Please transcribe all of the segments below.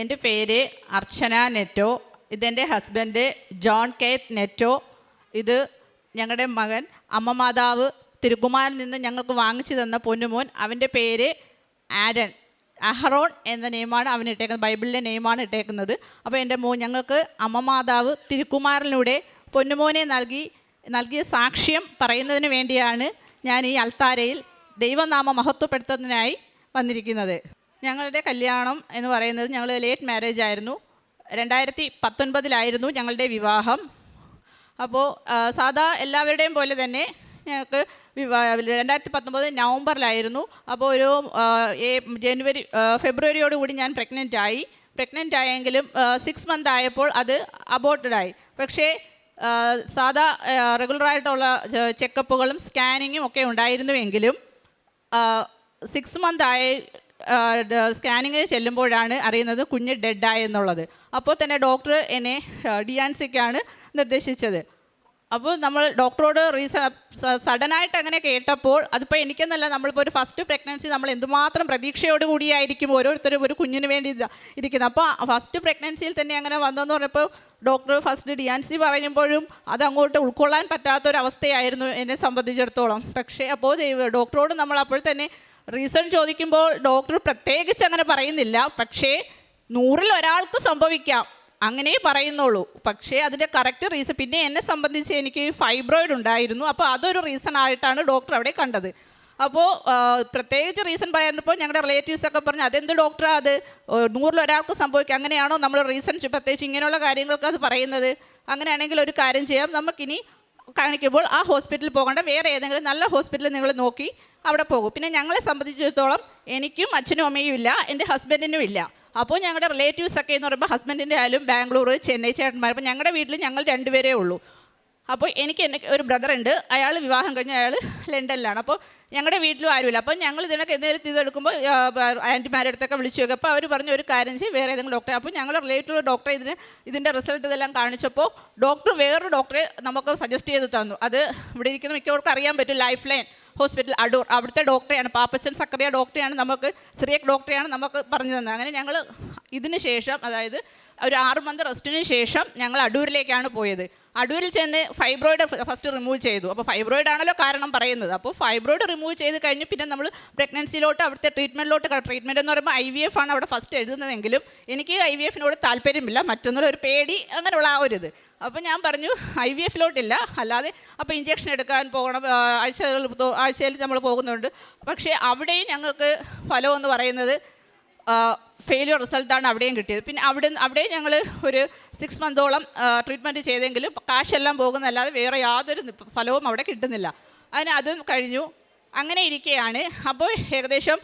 എന്റെ പേര് അർച്ചന നെറ്റോ ഇതെന്റെ ഹസ്ബൻഡ് ജോൺ കേത്ത് നെറ്റോ ഇത് ഞങ്ങളുടെ മകൻ അമ്മ മാതാവ് തിരുകുമാരിൽ നിന്ന് ഞങ്ങൾക്ക് വാങ്ങിച്ചു തന്ന പൊന്നുമോൻ. അവന്റെ പേര് ആഡൻ അഹറോൺ എന്ന നെയിമാണ് അവൻ ഇട്ടേക്കുന്നത് ബൈബിളിലെ നെയിമാണ് ഇട്ടേക്കുന്നത്. അപ്പോൾ എന്റെ മോൻ ഞങ്ങൾക്ക് അമ്മ മാതാവ് തിരുക്കുമാറിലൂടെ പൊന്നുമോനെ നൽകി നൽകിയ സാക്ഷ്യം പറയുന്നതിന് വേണ്ടിയാണ് ഞാൻ ഈ അൾത്താരയിൽ ദൈവനാമ മഹത്വപ്പെടുത്തുന്നതിനായി വന്നിരിക്കുന്നത്. ഞങ്ങളുടെ കല്യാണം എന്ന് പറയുന്നത് ഞങ്ങൾ ലേറ്റ് മാരേജ് ആയിരുന്നു. രണ്ടായിരത്തി പത്തൊൻപതിലായിരുന്നു ഞങ്ങളുടെ വിവാഹം. അപ്പോൾ സാധാ എല്ലാവരുടെയും പോലെ തന്നെ ഞങ്ങൾക്ക് രണ്ടായിരത്തി പത്തൊമ്പത് നവംബറിലായിരുന്നു. അപ്പോൾ ഒരു ജനുവരി ഫെബ്രുവരിയോട് ഫെബ്രുവരിയോടുകൂടി ഞാൻ പ്രഗ്നന്റ് ആയി. പ്രഗ്നന്റ് ആയെങ്കിലും സിക്സ് മന്ത് ആയപ്പോൾ അത് അബോർട്ടഡ് ആയി. പക്ഷേ സാധാ റെഗുലറായിട്ടുള്ള ചെക്കപ്പുകളും സ്കാനിങ്ങും ഒക്കെ ഉണ്ടായിരുന്നുവെങ്കിലും സിക്സ് മന്ത് ആയ സ്കാനിങ്ങിന് ചെല്ലുമ്പോഴാണ് അറിയുന്നത് കുഞ്ഞ് ഡെഡായെന്നുള്ളത് അപ്പോൾ തന്നെ ഡോക്ടർ എന്നെ ഡി ആൻ സിക്കാണ് നിർദ്ദേശിച്ചത്. അപ്പോൾ നമ്മൾ ഡോക്ടറോട് റീസൺ സഡനായിട്ട് അങ്ങനെ കേട്ടപ്പോൾ അതിപ്പോൾ എനിക്കെന്നല്ല നമ്മളിപ്പോൾ ഒരു ഫസ്റ്റ് പ്രഗ്നൻസി നമ്മൾ എന്തുമാത്രം പ്രതീക്ഷയോട് കൂടിയായിരിക്കും ഓരോരുത്തരും ഒരു കുഞ്ഞിന് വേണ്ടി ഇരിക്കുന്നത്. അപ്പോൾ ഫസ്റ്റ് പ്രഗ്നൻസിയിൽ തന്നെ അങ്ങനെ വന്നെന്ന് പറഞ്ഞപ്പോൾ doctor first D and C പറയുമ്പോഴും അത് അങ്ങോട്ട് ഉൾക്കൊള്ളാൻ പറ്റാത്തൊരവസ്ഥയായിരുന്നു എന്നെ സംബന്ധിച്ചിടത്തോളം. പക്ഷേ അപ്പോൾ ഡോക്ടറോട് നമ്മൾ അപ്പോൾ തന്നെ റീസൺ ചോദിക്കുമ്പോൾ ഡോക്ടർ പ്രത്യേകിച്ച് അങ്ങനെ പറയുന്നില്ല. പക്ഷേ നൂറിൽ ഒരാൾക്ക് സംഭവിക്കാം. അങ്ങനെ പറയുന്നുള്ളൂ. പക്ഷേ അതിന്റെ കറക്റ്റ് റീസൺ പിന്നെ എന്നെ സംബന്ധിച്ച് എനിക്ക് ഫൈബ്രോയിഡ് ഉണ്ടായിരുന്നു. അപ്പോൾ അതൊരു റീസൺ ആയിട്ടാണ് ഡോക്ടർ അവിടെ കണ്ടത്. അപ്പോൾ പ്രത്യേകിച്ച് റീസൺ പറയുന്നപ്പോൾ ഞങ്ങളുടെ റിലേറ്റീവ്സ് ഒക്കെ പറഞ്ഞു അതെന്ത് ഡോക്ടറാ അത്? നൂറിലൊരാൾക്ക് സംഭവിക്കുക അങ്ങനെയാണോ നമ്മൾ റീസൺ പ്രത്യേകിച്ച് ഇങ്ങനെയുള്ള കാര്യങ്ങൾക്ക് അത് പറയുന്നത്? അങ്ങനെയാണെങ്കിൽ ഒരു കാര്യം ചെയ്യാം. നമുക്കിനി കാണിക്കുമ്പോൾ ആ ഹോസ്പിറ്റലിൽ പോകേണ്ട. വേറെ ഏതെങ്കിലും നല്ല ഹോസ്പിറ്റലിൽ നിങ്ങൾ നോക്കി. അവിടെ പോകും. പിന്നെ ഞങ്ങളെ സംബന്ധിച്ചിടത്തോളം എനിക്കും അച്ഛനും അമ്മയും ഇല്ല എന്റെ ഹസ്ബൻഡിനും ഇല്ല. അപ്പോൾ ഞങ്ങളുടെ റിലേറ്റീവ്സ് ഒക്കെ എന്ന് പറയുമ്പോൾ ഹസ്ബൻഡിന്റെ ആയാലും ബാംഗ്ലൂർ ചെന്നൈ ചേട്ടന്മാർ അപ്പോൾ ഞങ്ങളുടെ വീട്ടിൽ ഞങ്ങൾ രണ്ടുപേരേ ഉള്ളൂ. അപ്പോൾ എനിക്ക് എന്റെ ഒരു ബ്രദർ ഉണ്ട് അയാൾ വിവാഹം കഴിഞ്ഞ് അയാൾ ലണ്ടനിലാണ്. അപ്പോൾ ഞങ്ങളുടെ വീട്ടിലും ആരുമില്ല. അപ്പോൾ ഞങ്ങൾ ഇതിനൊക്കെ എന്തെങ്കിലും ഇതെടുക്കുമ്പോൾ ആന്റിമാരുടെ അടുത്തൊക്കെ വിളിച്ചു നോക്കി അപ്പോൾ അവർ പറഞ്ഞു ഒരു കാര്യം ചെയ്യും വേറെ ഏതെങ്കിലും ഡോക്ടറെ അപ്പോൾ ഞങ്ങൾ റിലേറ്റീവ് ഡോക്ടറെ ഇതിന് ഇതിന്റെ റിസൾട്ട് ഇതെല്ലാം കാണിച്ചപ്പോൾ ഡോക്ടർ വേറൊരു ഡോക്ടറെ നമുക്ക് സജസ്റ്റ് ചെയ്ത് തന്നു. അത് ഇവിടെ ഇരിക്കുന്ന മിക്കവർക്കും അറിയാൻ പറ്റും ലൈഫ് ലൈൻ ഹോസ്പിറ്റൽ അടൂർ അവിടുത്തെ ഡോക്ടറെയാണ് പാപ്പച്ചൻ സക്കറിയ ഡോക്ടറെയാണ് നമുക്ക് സിറിയക് ഡോക്ടറെയാണ് നമുക്ക് പറഞ്ഞു തന്നത്. അങ്ങനെ ഞങ്ങൾ ഇതിന് ശേഷം അതായത് ഒരു ആറ് മന്ത് റെസ്റ്റിന് ശേഷം ഞങ്ങൾ അടൂരിലേക്കാണ് പോയത്. അടൂരിൽ ചെന്ന് ഫൈബ്രോയിഡ് ഫസ്റ്റ് റിമൂവ് ചെയ്തു. അപ്പോൾ ഫൈബ്രോയിഡ് ആണല്ലോ കാരണം പറയുന്നത്. അപ്പോൾ ഫൈബ്രോയിഡ് റിമൂവ് ചെയ്ത് കഴിഞ്ഞ് പിന്നെ നമ്മൾ പ്രഗ്നൻസിയിലോട്ട് അവിടുത്തെ ട്രീറ്റ്മെന്റിലോട്ട് ട്രീറ്റ്മെന്റ് എന്ന് പറയുമ്പോൾ ഐ വി എഫ് ആണ് അവിടെ ഫസ്റ്റ് എഴുതുന്നതെങ്കിലും എനിക്ക് ഐ വി എഫിനോട് താല്പര്യമില്ല. മറ്റൊന്നുള്ള ഒരു പേടി അങ്ങനെയുള്ള ആ ഒരു ഇത് അപ്പോൾ ഞാൻ പറഞ്ഞു ഐ വി എഫിലോട്ടില്ല അല്ലാതെ അപ്പോൾ ഇഞ്ചക്ഷൻ എടുക്കാൻ പോകണം ആഴ്ചകൾ ആഴ്ചയിൽ നമ്മൾ പോകുന്നുണ്ട്. പക്ഷേ അവിടെയും ഞങ്ങൾക്ക് ഫലമെന്ന് പറയുന്നത് ഫെയിലിയർ റിസൾട്ടാണ് അവിടെയും കിട്ടിയത്. പിന്നെ അവിടെ അവിടെ ഞങ്ങൾ ഒരു സിക്സ് മന്തോളം ട്രീറ്റ്മെന്റ് ചെയ്തെങ്കിലും കാശെല്ലാം പോകുന്നതല്ലാതെ വേറെ യാതൊരു ഫലവും അവിടെ കിട്ടുന്നില്ല. അതിന് അതും കഴിഞ്ഞു. അങ്ങനെ ഇരിക്കുകയാണ് അപ്പോൾ ഏകദേശം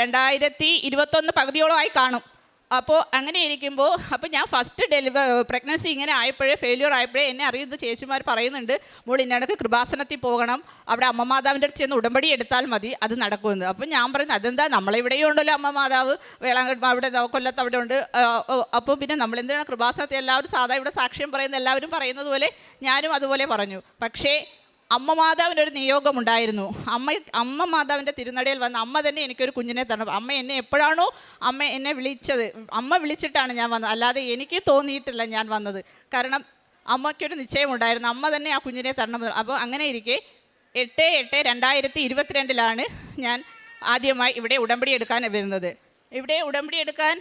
രണ്ടായിരത്തി ഇരുപത്തൊന്ന് പകുതിയോളമായി കാണും. അപ്പോൾ അങ്ങനെ ഇരിക്കുമ്പോൾ അപ്പോൾ ഞാൻ ഫസ്റ്റ് ഡെലിവർ പ്രഗ്നൻസി ഇങ്ങനെ ആയപ്പോഴേ ഫെയിലിയർ ആയപ്പോഴേ എന്നെ അറിയുന്ന ചേച്ചിമാർ പറയുന്നുണ്ട് മോൾ ഇന്നടക്ക് കൃപാസനത്തിൽ പോകണം. അവിടെ അമ്മ മാതാവിന്റെ അടുത്ത് ചെന്ന് ഉടമ്പടി എടുത്താൽ മതി. അത് നടക്കുമെന്ന്. അപ്പോൾ ഞാൻ പറയുന്നത് അതെന്താ? നമ്മളിവിടെയും ഉണ്ടല്ലോ അമ്മ മാതാവ്. വേളാങ്കട്ട് അവിടെ കൊല്ലത്ത് അവിടെ ഉണ്ട്. അപ്പോൾ പിന്നെ നമ്മളെന്തിനാണ് കൃപാസനത്തിൽ എല്ലാവരും സാധാ ഇവിടെ സാക്ഷ്യം പറയുന്ന എല്ലാവരും പറയുന്നത് പോലെ ഞാനും അതുപോലെ പറഞ്ഞു. പക്ഷേ അമ്മ മാതാവിന് ഒരു നിയോഗമുണ്ടായിരുന്നു. അമ്മ അമ്മ മാതാവിന്റെ തിരുനടയിൽ വന്ന് അമ്മ തന്നെ എനിക്കൊരു കുഞ്ഞിനെ തരണം. അമ്മ എന്നെ എപ്പോഴാണോ അമ്മ എന്നെ വിളിച്ചത്. അമ്മ വിളിച്ചിട്ടാണ് ഞാൻ വന്നത്. അല്ലാതെ എനിക്ക് തോന്നിയിട്ടില്ല ഞാൻ വന്നത്. കാരണം അമ്മയ്ക്കൊരു നിശ്ചയമുണ്ടായിരുന്നു. അമ്മ തന്നെ ആ കുഞ്ഞിനെ തരണം. അപ്പോൾ അങ്ങനെ ഇരിക്കെ എട്ട് എട്ട് രണ്ടായിരത്തി ഇരുപത്തിരണ്ടിലാണ് ഞാൻ ആദ്യമായി ഇവിടെ ഉടമ്പടി എടുക്കാൻ വരുന്നത്. ഇവിടെ ഉടമ്പടി എടുക്കാൻ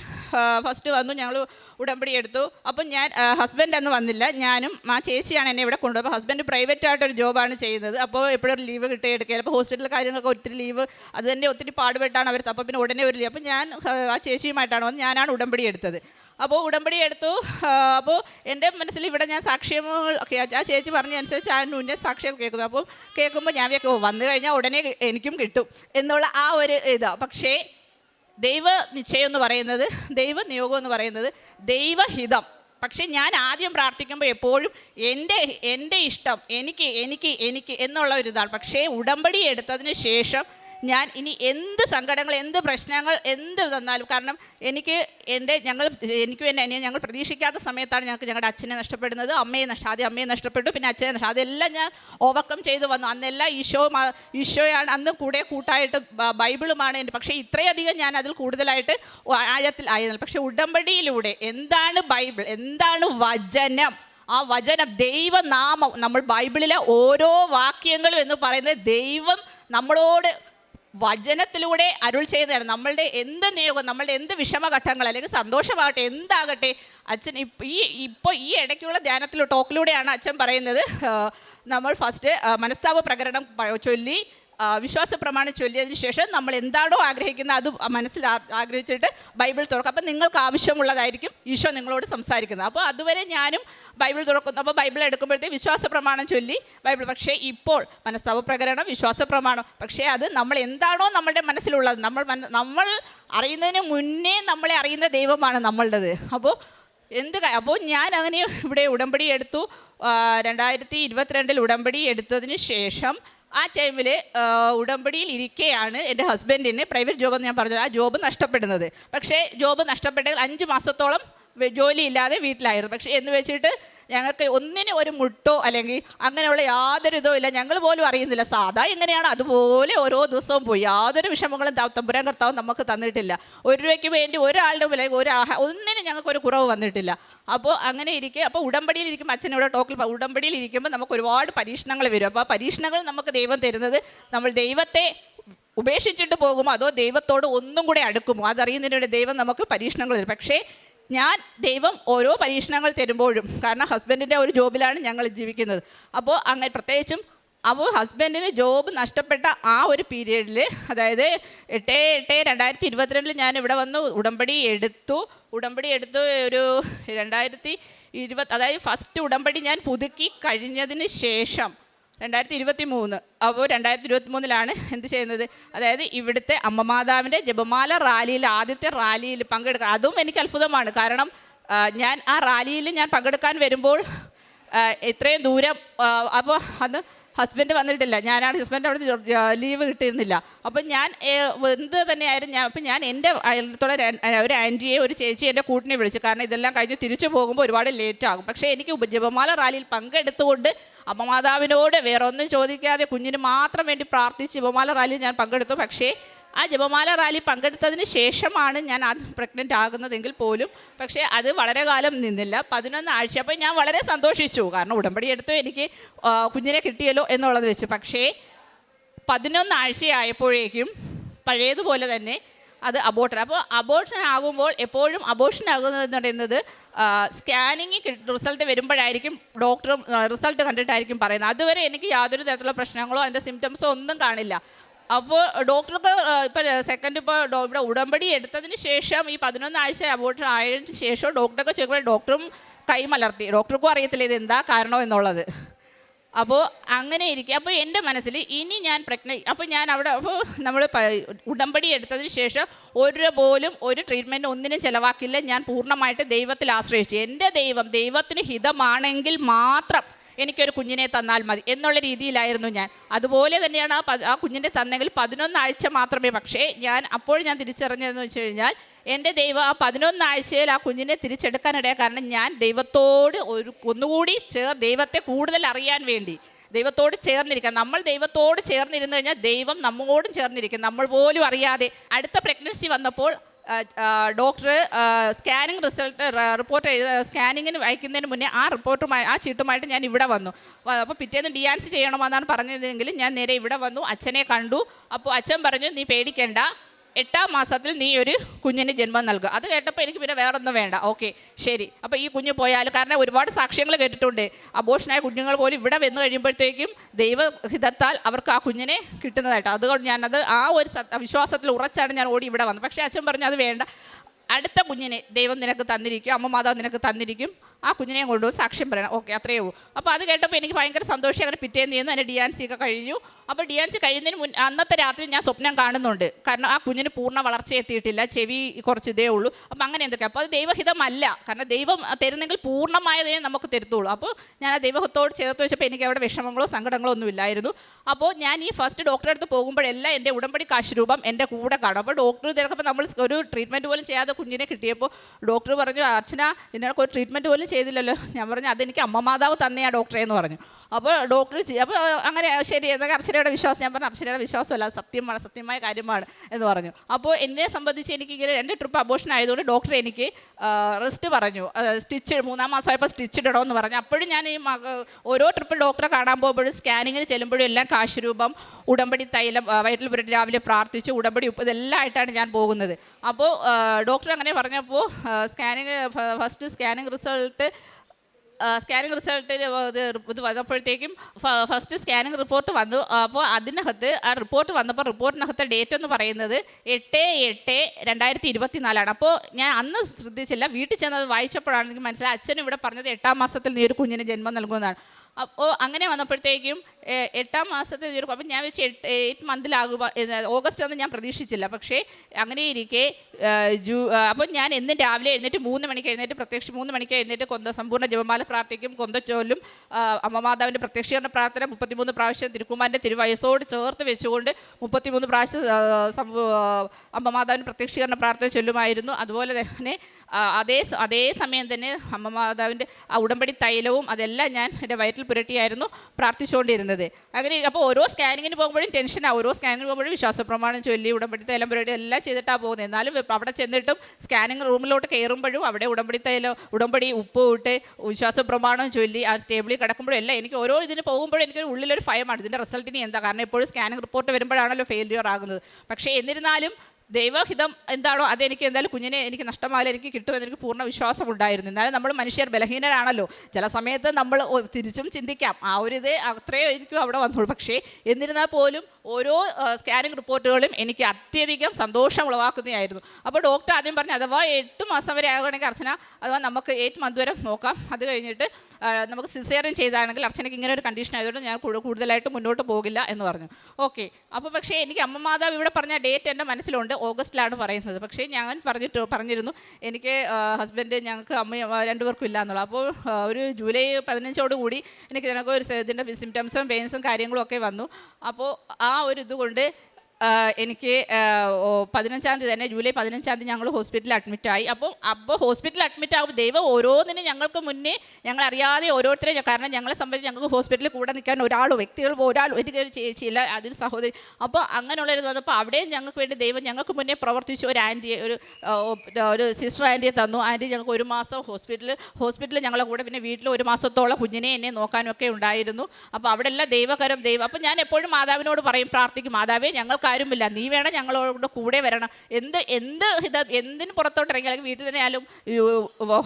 ഫസ്റ്റ് വന്നു ഞങ്ങൾ ഉടമ്പടി എടുത്തു. അപ്പം ഞാൻ ഹസ്ബൻഡ് അന്ന് വന്നില്ല. ഞാനും ആ ചേച്ചിയാണ് എന്നെ ഇവിടെ കൊണ്ടുപോകും അപ്പോൾ ഹസ്ബൻഡ് പ്രൈവറ്റ് ആയിട്ടൊരു ജോബാണ് ചെയ്യുന്നത്. അപ്പോൾ എപ്പോഴും ലീവ് കിട്ടുക എടുക്കുക. അപ്പോൾ ഹോസ്പിറ്റൽ കാര്യങ്ങളൊക്കെ ഒത്തിരി ലീവ് അത് തന്നെ ഒത്തിരി പാടുപെട്ടാണ് അവർ. അപ്പോൾ പിന്നെ ഉടനെ ഒരു ലീവ് അപ്പോൾ ഞാൻ ആ, ചേച്ചിയുമായിട്ടാണ് വന്നത്. ഞാനാണ് ഉടമ്പടി എടുത്തത്. അപ്പോൾ ഉടമ്പടി എടുത്തു. അപ്പോൾ എന്റെ മനസ്സിൽ ഇവിടെ ഞാൻ സാക്ഷ്യങ്ങൾ ആ ചേച്ചി പറഞ്ഞ അനുസരിച്ച് ആ മുന്നേ സാക്ഷ്യം കേൾക്കുന്നു. അപ്പോൾ കേൾക്കുമ്പോൾ ഞാൻ വിചാരിക്കും, വന്നു കഴിഞ്ഞാൽ ഉടനെ എനിക്കും കിട്ടും എന്നുള്ള ആ ഒരു ഇതാണ് പക്ഷേ ദൈവ നിശ്ചയം എന്ന് പറയുന്നത് ദൈവ നിയോഗം എന്ന് പറയുന്നത് ദൈവഹിതം പക്ഷേ ഞാൻ ആദ്യം പ്രാർത്ഥിക്കുമ്പോൾ എപ്പോഴും എന്റെ എന്റെ ഇഷ്ടം എനിക്ക് എനിക്ക് എനിക്ക് എന്നുള്ള ഒരു ഇതാണ്. പക്ഷേ ഉടമ്പടി എടുത്തതിന് ശേഷം ഞാൻ ഇനി എന്ത് സങ്കടങ്ങൾ എന്ത് പ്രശ്നങ്ങൾ എന്ത് തന്നാലും കാരണം എനിക്ക് എന്റെ ഞങ്ങൾ എനിക്കും എന്റെ അനിയൻ ഞങ്ങൾ പ്രതീക്ഷിക്കാത്ത സമയത്താണ് ഞങ്ങൾക്ക് ഞങ്ങളുടെ അച്ഛനെ നഷ്ടപ്പെടുന്നത്. അമ്മയെ നഷ്ട ആദ്യം അമ്മയെ നഷ്ടപ്പെട്ടു. പിന്നെ അച്ഛനെ നഷ്ടം അതെല്ലാം ഞാൻ ഓവർകം ചെയ്തു വന്നു. അന്നെല്ലാം ഈശോ ഈശോയാണ് അന്ന് കൂടെ കൂട്ടായിട്ട് ബൈബിളുമാണ് എന്റെ പക്ഷേ ഇത്രയധികം ഞാൻ അതിൽ കൂടുതലായിട്ട് ആഴത്തിൽ ആയിരുന്നു പക്ഷേ ഉടമ്പടിയിലൂടെ എന്താണ് ബൈബിൾ എന്താണ് വചനം? ആ വചനം ദൈവനാമം നമ്മൾ ബൈബിളിലെ ഓരോ വാക്യങ്ങളും എന്ന് പറയുന്നത് ദൈവം നമ്മളോട് വചനത്തിലൂടെ അരുൾ ചെയ്തതാണ്. നമ്മളുടെ എന്ത് നിയോഗം നമ്മളുടെ എന്ത് വിഷമഘട്ടങ്ങൾ അല്ലെങ്കിൽ സന്തോഷമാകട്ടെ എന്താകട്ടെ അച്ഛൻ ഇപ്പം ഈ ഇപ്പോൾ ഈ ഇടയ്ക്കുള്ള ധ്യാനത്തിലോ ടോക്കിലൂടെയാണ് അച്ഛൻ പറയുന്നത്. നമ്മൾ ഫസ്റ്റ് മനസ്താപ പ്രകരണം ചൊല്ലി വിശ്വാസ പ്രമാണം ചൊല്ലിയതിന് ശേഷം നമ്മൾ എന്താണോ ആഗ്രഹിക്കുന്നത് അത് മനസ്സിൽ ആഗ്രഹിച്ചിട്ട് ബൈബിൾ തുറക്കും. അപ്പം നിങ്ങൾക്ക് ആവശ്യമുള്ളതായിരിക്കും ഈശോ നിങ്ങളോട് സംസാരിക്കുന്നത്. അപ്പോൾ അതുവരെ ഞാനും ബൈബിൾ തുറക്കുന്നു. അപ്പോൾ ബൈബിൾ എടുക്കുമ്പോഴത്തേക്ക് വിശ്വാസ പ്രമാണം ചൊല്ലി ബൈബിൾ. പക്ഷേ ഇപ്പോൾ മനസ്താപ പ്രകരണം വിശ്വാസ പ്രമാണം പക്ഷേ അത് നമ്മൾ എന്താണോ നമ്മുടെ മനസ്സിലുള്ളത്. നമ്മൾ നമ്മൾ അറിയുന്നതിന് മുന്നേ നമ്മളെ അറിയുന്ന ദൈവമാണ് നമ്മളുടേത്. അപ്പോൾ എന്ത് അപ്പോൾ ഞാൻ അങ്ങനെ ഇവിടെ ഉടമ്പടി എടുത്തു. രണ്ടായിരത്തി ഇരുപത്തിരണ്ടിൽ ഉടമ്പടി എടുത്തതിന് ശേഷം ആ ടൈമിൽ ഉടമ്പടിയിൽ ഇരിക്കെയാണ് എന്റെ ഹസ്ബൻഡിന് പ്രൈവറ്റ് ജോബ് എന്ന് ഞാൻ പറഞ്ഞത് ആ ജോബ് നഷ്ടപ്പെടുന്നത്. പക്ഷേ ജോബ് നഷ്ടപ്പെട്ടെങ്കിൽ അഞ്ച് മാസത്തോളം ജോലിയില്ലാതെ വീട്ടിലായിരുന്നു. പക്ഷേ എന്ന് വെച്ചിട്ട് ഞങ്ങൾക്ക് ഒന്നിനും ഒരു മുട്ടോ അല്ലെങ്കിൽ അങ്ങനെയുള്ള യാതൊരു ഇതോ ഇല്ല. ഞങ്ങൾ പോലും അറിയുന്നില്ല. സാധാ എങ്ങനെയാണ് അതുപോലെ ഓരോ ദിവസവും പോയി. യാതൊരു വിഷമങ്ങളും തമ്പുരാൻ കർത്താവും നമുക്ക് തന്നിട്ടില്ല. ഒരു രൂപയ്ക്ക് വേണ്ടി ഒരാളുടെ വില ഒരു ഒന്നിനും ഞങ്ങൾക്ക് ഒരു കുറവ് വന്നിട്ടില്ല. അപ്പോൾ അങ്ങനെ ഇരിക്കുക അപ്പോൾ ഉടമ്പടിയിൽ ഇരിക്കുമ്പോൾ അച്ഛൻ ഇവിടെ ടോക്കിൽ ഉടമ്പടിയിൽ ഇരിക്കുമ്പോൾ നമുക്ക് ഒരുപാട് പരീക്ഷണങ്ങൾ വരും. അപ്പോൾ ആ പരീക്ഷണങ്ങൾ നമുക്ക് ദൈവം തരുന്നത് നമ്മൾ ദൈവത്തെ ഉപേക്ഷിച്ചിട്ട് പോകുമോ? അതോ ദൈവത്തോട് ഒന്നും കൂടെ അടുക്കുമോ? അതറിയുന്നതിനോട് ദൈവം നമുക്ക് പരീക്ഷണങ്ങൾ തരും. പക്ഷേ ഞാൻ ദൈവം ഓരോ പരീക്ഷണങ്ങൾ തരുമ്പോഴും കാരണം ഹസ്ബൻഡിന്റെ ഒരു ജോബിലാണ് ഞങ്ങൾ ജീവിക്കുന്നത്. അപ്പോൾ അങ്ങനെ പ്രത്യേകിച്ചും അപ്പോൾ ഹസ്ബൻഡിന് ജോബ് നഷ്ടപ്പെട്ട ആ ഒരു പീരീഡിൽ അതായത് എട്ട് എട്ട് രണ്ടായിരത്തി ഇരുപത്തിരണ്ടിൽ ഞാൻ ഇവിടെ വന്ന് ഉടമ്പടി എടുത്തു. ഉടമ്പടി എടുത്തു ഒരു രണ്ടായിരത്തി ഇരുപത് അതായത് ഫസ്റ്റ് ഉടമ്പടി ഞാൻ പുതുക്കി കഴിഞ്ഞതിന് ശേഷം രണ്ടായിരത്തി ഇരുപത്തി മൂന്ന് അപ്പോൾ രണ്ടായിരത്തി ഇരുപത്തി മൂന്നിലാണ് എന്ത് ചെയ്യുന്നത്? അതായത് ഇവിടുത്തെ അമ്മമാതാവിന്റെ ജപമാല റാലിയിൽ ആദ്യത്തെ റാലിയിൽ പങ്കെടുക്കുക അതും എനിക്ക് അത്ഭുതമാണ്. കാരണം ഞാൻ ആ റാലിയിൽ ഞാൻ പങ്കെടുക്കാൻ വരുമ്പോൾ ഇത്രയും ദൂരം അപ്പോൾ അന്ന് ഹസ്ബൻഡ് വന്നിട്ടില്ല. ഞാനാണ് ഹസ്ബൻഡ് അവിടെ ലീവ് കിട്ടിയിരുന്നില്ല. അപ്പം ഞാൻ എന്ത് തന്നെയായിരുന്നു ഞാൻ അപ്പം ഞാൻ എന്റെ അയൽത്തോടെ ഒരു ആന്റിയെ ഒരു ചേച്ചി എന്റെ കൂട്ടിനെ വിളിച്ചു. കാരണം ഇതെല്ലാം കഴിഞ്ഞ് തിരിച്ചു പോകുമ്പോൾ ഒരുപാട് ലേറ്റ് ആകും. പക്ഷേ എനിക്ക് ജപമാല റാലിയിൽ പങ്കെടുത്തുകൊണ്ട് അമ്മമാതാവിനോട് വേറെ ഒന്നും ചോദിക്കാതെ കുഞ്ഞിന് മാത്രം വേണ്ടി പ്രാർത്ഥിച്ച് ജപമാല റാലിയിൽ ഞാൻ പങ്കെടുത്തു. പക്ഷേ ആ ജപമാല റാലി പങ്കെടുത്തതിന് ശേഷമാണ് ഞാൻ അത് പ്രഗ്നന്റ് ആകുന്നതെങ്കിൽ പോലും. പക്ഷേ അത് വളരെ കാലം നിന്നില്ല. പതിനൊന്ന് ആഴ്ച. അപ്പോൾ ഞാൻ വളരെ സന്തോഷിച്ചു. കാരണം ഉടമ്പടി എടുത്തു എനിക്ക് കുഞ്ഞിനെ കിട്ടിയല്ലോ എന്നുള്ളത് വെച്ച്. പക്ഷേ പതിനൊന്ന് ആഴ്ചയായപ്പോഴേക്കും പഴയതുപോലെ തന്നെ അത് അബോർഷൻ അപ്പോൾ അബോർഷൻ ആകുമ്പോൾ എപ്പോഴും അബോർഷൻ ആകുന്നതെന്ന് പറയുന്നത് സ്കാനിങ് റിസൾട്ട് വരുമ്പോഴായിരിക്കും ഡോക്ടർ റിസൾട്ട് കണ്ടിട്ടായിരിക്കും പറയുന്നത്. അതുവരെ എനിക്ക് യാതൊരു തരത്തിലുള്ള പ്രശ്നങ്ങളോ അതിന്റെ സിംറ്റംസോ ഒന്നും കാണില്ല. അപ്പോൾ ഡോക്ടർക്ക് ഇപ്പോൾ സെക്കൻഡ് ഇപ്പോൾ ഇവിടെ ഉടമ്പടി എടുത്തതിന് ശേഷം ഈ പതിനൊന്നാഴ്ച അബോർഷൻ ആയതിനു ശേഷം ഡോക്ടറൊക്കെ ചോദിക്കുമ്പോൾ ഡോക്ടറും കൈമലർത്തി ഡോക്ടർക്കും അറിയത്തില്ല ഇത് എന്താ കാരണം എന്നുള്ളത്. അപ്പോൾ അങ്ങനെ ഇരിക്കുക. അപ്പോൾ എന്റെ മനസ്സിൽ ഇനി ഞാൻ പ്രഗ്ന അപ്പോൾ ഞാൻ അവിടെ അപ്പോൾ നമ്മൾ ഉടമ്പടി എടുത്തതിന് ശേഷം ഒരു പോലും ഒരു ട്രീറ്റ്മെന്റ് ഒന്നിനും ചിലവാക്കില്ല. ഞാൻ പൂർണമായിട്ട് ദൈവത്തിൽ ആശ്രയിച്ചു. എന്റെ ദൈവം ദൈവത്തിന് ഹിതമാണെങ്കിൽ മാത്രം എനിക്കൊരു കുഞ്ഞിനെ തന്നാൽ മതി എന്നുള്ള രീതിയിലായിരുന്നു ഞാൻ. അതുപോലെ തന്നെയാണ് ആ ആ കുഞ്ഞിനെ തന്നെങ്കിൽ പതിനൊന്നാഴ്ച മാത്രമേ. പക്ഷേ ഞാൻ അപ്പോൾ ഞാൻ തിരിച്ചറിഞ്ഞതെന്ന് വെച്ച് കഴിഞ്ഞാൽ എന്റെ ദൈവം ആ പതിനൊന്നാഴ്ചയിൽ ആ കുഞ്ഞിനെ തിരിച്ചെടുക്കാനിടയാ കാരണം ഞാൻ ദൈവത്തോട് ഒരു ഒന്നുകൂടി ചേർ ദൈവത്തെ കൂടുതൽ അറിയാൻ വേണ്ടി ദൈവത്തോട് ചേർന്നിരിക്കുക നമ്മൾ ദൈവത്തോട് ചേർന്നിരുന്നു കഴിഞ്ഞാൽ ദൈവം നമ്മോടും ചേർന്നിരിക്കും. നമ്മൾ പോലും അറിയാതെ അടുത്ത പ്രഗ്നൻസി വന്നപ്പോൾ ഡോക്ടർ സ്കാനിങ് റിസൾട്ട് റിപ്പോർട്ട് എഴുത സ്കാനിങ്ങിന് അയക്കുന്നതിന് മുന്നേ ആ റിപ്പോർട്ടുമായി ആ ചീട്ടുമായിട്ട് ഞാൻ ഇവിടെ വന്നു. അപ്പോൾ പിറ്റേന്ന് ഡിയാൻസ് ചെയ്യണമെന്നാണ് പറഞ്ഞതെങ്കിൽ ഞാൻ നേരെ ഇവിടെ വന്നു അച്ഛനെ കണ്ടു. അപ്പോൾ അച്ഛൻ പറഞ്ഞു നീ പേടിക്കണ്ട. എട്ടാം മാസത്തിൽ നീ ഒരു കുഞ്ഞിന് ജന്മം നൽകുക. അത് കേട്ടപ്പോൾ എനിക്ക് പിന്നെ വേറൊന്നും വേണ്ട. ഓക്കെ ശരി. അപ്പോൾ ഈ കുഞ്ഞ് പോയാൽ കാരണം ഒരുപാട് സാക്ഷ്യങ്ങൾ കേട്ടിട്ടുണ്ട്. അബോഷനായ കുഞ്ഞുങ്ങൾ പോലും ഇവിടെ വന്നു കഴിയുമ്പോഴത്തേക്കും ദൈവഹിതത്താൽ അവർക്ക് ആ കുഞ്ഞിനെ കിട്ടുന്നതായിട്ട്. അതുകൊണ്ട് ഞാനത് ആ ഒരു സത്- വിശ്വാസത്തിൽ ഉറച്ചാണ് ഞാൻ ഓടി ഇവിടെ വന്നത്. പക്ഷേ അച്ഛൻ പറഞ്ഞു അത് വേണ്ട. അടുത്ത കുഞ്ഞിനെ ദൈവം നിനക്ക് തന്നിരിക്കും. അമ്മ മാതാവ് നിനക്ക് തന്നിരിക്കും. ആ കുഞ്ഞിനെയും കൊണ്ടുപോയി സാക്ഷ്യം പറയണം. ഓക്കെ അത്രയേ ഉള്ളൂ. അപ്പോൾ അത് കേട്ടപ്പോൾ എനിക്ക് ഭയങ്കര സന്തോഷം. അങ്ങനെ പിറ്റേന്ന് ചെയ്യുന്നു എന്റെ ഡി ആൻ സി ഒക്കെ കഴിഞ്ഞു. അപ്പോൾ ഡി ആൻ സി കഴിയുന്നതിന് മുൻ അന്നത്തെ രാത്രി ഞാൻ സ്വപ്നം കാണുന്നുണ്ട്. കാരണം ആ കുഞ്ഞിന് പൂർണ വളർച്ച എത്തിയിട്ടില്ല. ചെവി കുറച്ച് ഇതേ ഉള്ളൂ. അപ്പോൾ അങ്ങനെ എന്തൊക്കെ അപ്പോൾ അത് ദൈവഹിതമല്ല. കാരണം ദൈവം തരുന്നെങ്കിൽ പൂർണമായതേ നമുക്ക് തരുത്തുള്ളൂ. അപ്പോൾ ഞാൻ ആ ദൈവഹത്തോട് ചേർത്ത് വെച്ചപ്പോൾ എനിക്ക് അവിടെ വിഷമങ്ങളോ സങ്കടങ്ങളോ ഒന്നും ഇല്ലായിരുന്നു. അപ്പോൾ ഞാൻ ഈ ഫസ്റ്റ് ഡോക്ടറെ അടുത്ത് പോകുമ്പോഴെല്ലാം എന്റെ ഉടമ്പടി കാശ് രൂപം എന്റെ കൂടെ കാണും. അപ്പോൾ ഡോക്ടർ തിരക്കപ്പോൾ നമ്മൾ ഒരു ട്രീറ്റ്മെന്റ് പോലും ചെയ്യാതെ കുഞ്ഞിനെ കിട്ടിയപ്പോൾ ഡോക്ടർ പറഞ്ഞു അർച്ചന നിനക്ക് ഒരു ട്രീറ്റ്മെന്റ് പോലും ചെയ്തില്ലല്ലോ. ഞാൻ പറഞ്ഞു അതെനിക്ക് അമ്മ മാതാവ് തന്നെയാ ഡോക്ടറെ എന്ന് പറഞ്ഞു. അപ്പോൾ ഡോക്ടർ ചെയ്യും അപ്പോൾ അങ്ങനെ ശരി എന്നാൽ അർച്ചനയുടെ വിശ്വാസം? ഞാൻ പറഞ്ഞു അർച്ചനയുടെ വിശ്വാസമല്ല സത്യമാണ് സത്യമായ കാര്യമാണ് എന്ന് പറഞ്ഞു. അപ്പോൾ എന്നെ സംബന്ധിച്ച് എനിക്ക് ഇങ്ങനെ രണ്ട് ട്രിപ്പ് അബോഷൻ ആയതുകൊണ്ട് ഡോക്ടർ എനിക്ക് റെസ്റ്റ് പറഞ്ഞു. സ്റ്റിച്ച് മൂന്നാം മാസമായപ്പോൾ സ്റ്റിച്ച് ഇടണമെന്ന് പറഞ്ഞു. അപ്പോഴും ഞാൻ ഈ ഓരോ ട്രിപ്പ് ഡോക്ടറെ കാണാൻ പോകുമ്പോഴും സ്കാനിങ്ങിന് ചെല്ലുമ്പോഴും എല്ലാം കാശുരൂപം ഉടമ്പടി തൈലം വയറ്റിൽ പുരട്ടി രാവിലെ പ്രാർത്ഥിച്ച് ഉടമ്പടി ഉപ്പ് ഇതെല്ലാം ആയിട്ടാണ് ഞാൻ പോകുന്നത്. അപ്പോൾ ഡോക്ടർ അങ്ങനെ പറഞ്ഞപ്പോൾ scanning first scanning result scanning റിസൾട്ടിൽ ഇത് വന്നപ്പോഴത്തേക്കും ഫസ്റ്റ് സ്കാനിങ് റിപ്പോർട്ട് വന്നു. അപ്പോൾ അതിനകത്ത് ആ റിപ്പോർട്ട് വന്നപ്പോൾ റിപ്പോർട്ടിനകത്ത് ഡേറ്റ് എന്ന് പറയുന്നത് എട്ട് എട്ട് രണ്ടായിരത്തി ഇരുപത്തി നാലാണ് അപ്പോൾ ഞാൻ അന്ന് ശ്രദ്ധിച്ചില്ല. വീട്ടിൽ ചെന്നത് വായിച്ചപ്പോഴാണ് എനിക്ക് മനസ്സിലായി അച്ഛനും ഇവിടെ പറഞ്ഞത് എട്ടാം മാസത്തിൽ നീ ഒരു കുഞ്ഞിന് ജന്മം നൽകുന്നതാണ് അപ്പോൾ അങ്ങനെ വന്നപ്പോഴത്തേക്കും എട്ടാം മാസത്തെ തീർക്കും അപ്പം ഞാൻ വെച്ച് എട്ട് എയ്റ്റ് മന്തിലാകുക ഓഗസ്റ്റ് ഒന്നും ഞാൻ പ്രതീക്ഷിച്ചില്ല. പക്ഷേ അങ്ങനെ ഇരിക്കെ ജൂ അപ്പം ഞാൻ എന്നും രാവിലെ എഴുന്നേറ്റ് മൂന്ന് മണിക്ക് എഴുന്നേറ്റ് പ്രത്യക്ഷ മൂന്ന് മണിക്ക് എഴുന്നേറ്റ് കൊന്ത സമ്പൂർണ ജപമാല പ്രാർത്ഥിക്കും. കൊന്തച്ചോലും അമ്മമാതാവിന്റെ പ്രത്യക്ഷീകരണ പ്രാർത്ഥന മുപ്പത്തിമൂന്ന് പ്രാവശ്യം തിരുക്കുമാരന്റെ തിരുവയസ്സോട് ചേർത്ത് വെച്ചുകൊണ്ട് മുപ്പത്തിമൂന്ന് പ്രാവശ്യം അമ്മമാതാവിന്റെ പ്രത്യക്ഷീകരണ പ്രാർത്ഥന ചൊല്ലുമായിരുന്നു. അതുപോലെ തന്നെ അതേ അതേ സമയം തന്നെ അമ്മമാതാവിന്റെ ആ ഉടമ്പടി തൈലവും അതെല്ലാം ഞാൻ എന്റെ വയറ്റിൽ പുരട്ടിയായിരുന്നു പ്രാർത്ഥിച്ചുകൊണ്ടിരുന്നത്. അങ്ങനെ അപ്പോൾ ഓരോ സ്കാനിങ്ങിന് പോകുമ്പോഴും ടെൻഷനാണ് ഓരോ സ്കാനിങ്ങിന് പോകുമ്പോഴും വിശ്വാസ പ്രമാണം ചൊല്ലി ഉടമ്പടി തൈലം പുരട്ടി എല്ലാം ചെയ്തിട്ടാണ് പോകുന്നത്. എന്നാലും അവിടെ ചെന്നിട്ടും സ്കാനിങ് റൂമിലോട്ട് കയറുമ്പോഴും അവിടെ ഉടമ്പടി തൈലം ഉടമ്പടി ഉപ്പ് ഇട്ട് വിശ്വാസ പ്രമാണം ചൊല്ലി ആ സ്റ്റേബിളിൽ കിടക്കുമ്പോഴും എല്ലാം എനിക്ക് ഓരോ ഇതിന് പോകുമ്പോഴും എനിക്കൊരു ഉള്ളിലൊരു ഭയമാണ്. ഇതിന്റെ റിസൾട്ടിന് എന്താ? കാരണം എപ്പോഴും സ്കാനിങ് റിപ്പോർട്ട് വരുമ്പോഴാണല്ലോ ഫെയിലിയർ ആകുന്നത്. പക്ഷേ എന്നിരുന്നാലും ദൈവഹിതം എന്താണോ അതെനിക്ക് എന്തായാലും കുഞ്ഞിനെ എനിക്ക് നഷ്ടമായാലും എനിക്ക് കിട്ടുമെന്ന് എനിക്ക് പൂർണ വിശ്വാസം ഉണ്ടായിരുന്നു എന്നാലും നമ്മൾ മനുഷ്യർ ബലഹീനരാണല്ലോ. ചില സമയത്ത് നമ്മൾ തിരിച്ചും ചിന്തിക്കാം. ആ ഒരു ഇത് അത്രയോ എനിക്കും അവിടെ വന്നുള്ളൂ. പക്ഷേ എന്നിരുന്നാൽ പോലും ഓരോ സ്കാനിങ് റിപ്പോർട്ടുകളും എനിക്ക് അത്യധികം സന്തോഷം ഉളവാക്കുന്നതായിരുന്നു അപ്പോൾ ഡോക്ടർ ആദ്യം പറഞ്ഞു അഥവാ എട്ട് മാസം വരെ ആകുകയാണെങ്കിൽ അർച്ചന അഥവാ നമുക്ക് എയ്റ്റ് മന്ത് വരെ നോക്കാം. അത് കഴിഞ്ഞിട്ട് നമുക്ക് സിസേറിയൻ ചെയ്താണെങ്കിൽ അർച്ചനയ്ക്ക് ഇങ്ങനെ ഒരു കണ്ടീഷൻ ആയതുകൊണ്ട് ഞാൻ കൂടുതലായിട്ട് മുന്നോട്ട് പോകില്ല എന്ന് പറഞ്ഞു. ഓക്കെ അപ്പോൾ പക്ഷേ എനിക്ക് അമ്മ മാതാവ് ഇവിടെ പറഞ്ഞ ഡേറ്റ് എന്റെ മനസ്സിലുണ്ട്. ഓഗസ്റ്റിലാണ് പറയുന്നത്. പക്ഷേ ഞാൻ പറഞ്ഞിട്ട് പറഞ്ഞിരുന്നു. എനിക്ക് ഹസ്ബൻഡ് ഞങ്ങൾക്ക് അമ്മയും ആ, രണ്ടുപേർക്കും ഇല്ല എന്നുള്ളത്. അപ്പോൾ ഒരു ജൂലൈ പതിനഞ്ചോട് കൂടി എനിക്ക് ഞങ്ങൾക്ക് ഒരു ഇതിന്റെ സിംറ്റംസും പെയിൻസും കാര്യങ്ങളും ഒക്കെ വന്നു. അപ്പോൾ ആ ഒരു ഇതുകൊണ്ട് എനിക്ക് പതിനഞ്ചാം തീയതി തന്നെ ജൂലൈ പതിനഞ്ചാം തീയതി ഞങ്ങൾ ഹോസ്പിറ്റലിൽ അഡ്മിറ്റായി അപ്പോൾ അപ്പോൾ ഹോസ്പിറ്റലിൽ അഡ്മിറ്റ് ആകുമ്പോൾ ദൈവം ഓരോന്നിനും ഞങ്ങൾക്ക് മുന്നേ ഞങ്ങൾ അറിയാതെ ഓരോരുത്തരെ കാരണം ഞങ്ങളെ സംബന്ധിച്ച് ഞങ്ങൾക്ക് ഹോസ്പിറ്റലിൽ കൂടെ നിൽക്കാൻ ഒരാളോ വ്യക്തികൾ ഒരാൾ ഒരു ചേച്ചിയില്ല അതിന് സഹോദരി അപ്പോൾ അങ്ങനെയുള്ളൊരു അപ്പോൾ അവിടെയും ഞങ്ങൾക്ക് വേണ്ടി ദൈവം ഞങ്ങൾക്ക് മുന്നേ പ്രവർത്തിച്ചു. ഒരു ആന്റിയെ ഒരു ഒരു സിസ്റ്റർ ആന്റിയെ തന്നു. ആന്റി ഞങ്ങൾക്ക് ഒരു മാസം ഹോസ്പിറ്റലിൽ ഹോസ്പിറ്റലിൽ ഞങ്ങളെ കൂടെ പിന്നെ വീട്ടിൽ ഒരു മാസത്തോളം കുഞ്ഞിനെ എന്നെ നോക്കാനൊക്കെ ഉണ്ടായിരുന്നു. അപ്പോൾ അവിടെ എല്ലാം ദൈവകരം ദൈവം. അപ്പോൾ ഞാൻ എപ്പോഴും മാതാവിനോട് പറയും പ്രാർത്ഥിക്കും മാതാവേ ഞങ്ങൾക്കാരുമില്ല നീ വേണം ഞങ്ങളോട് കൂടെ വരണം. എന്ത് എന്ത് ഇത് എന്തിന് പുറത്തോട്ട് ഇറങ്ങി? അല്ലെങ്കിൽ വീട്ടിൽ തന്നെ ആയാലും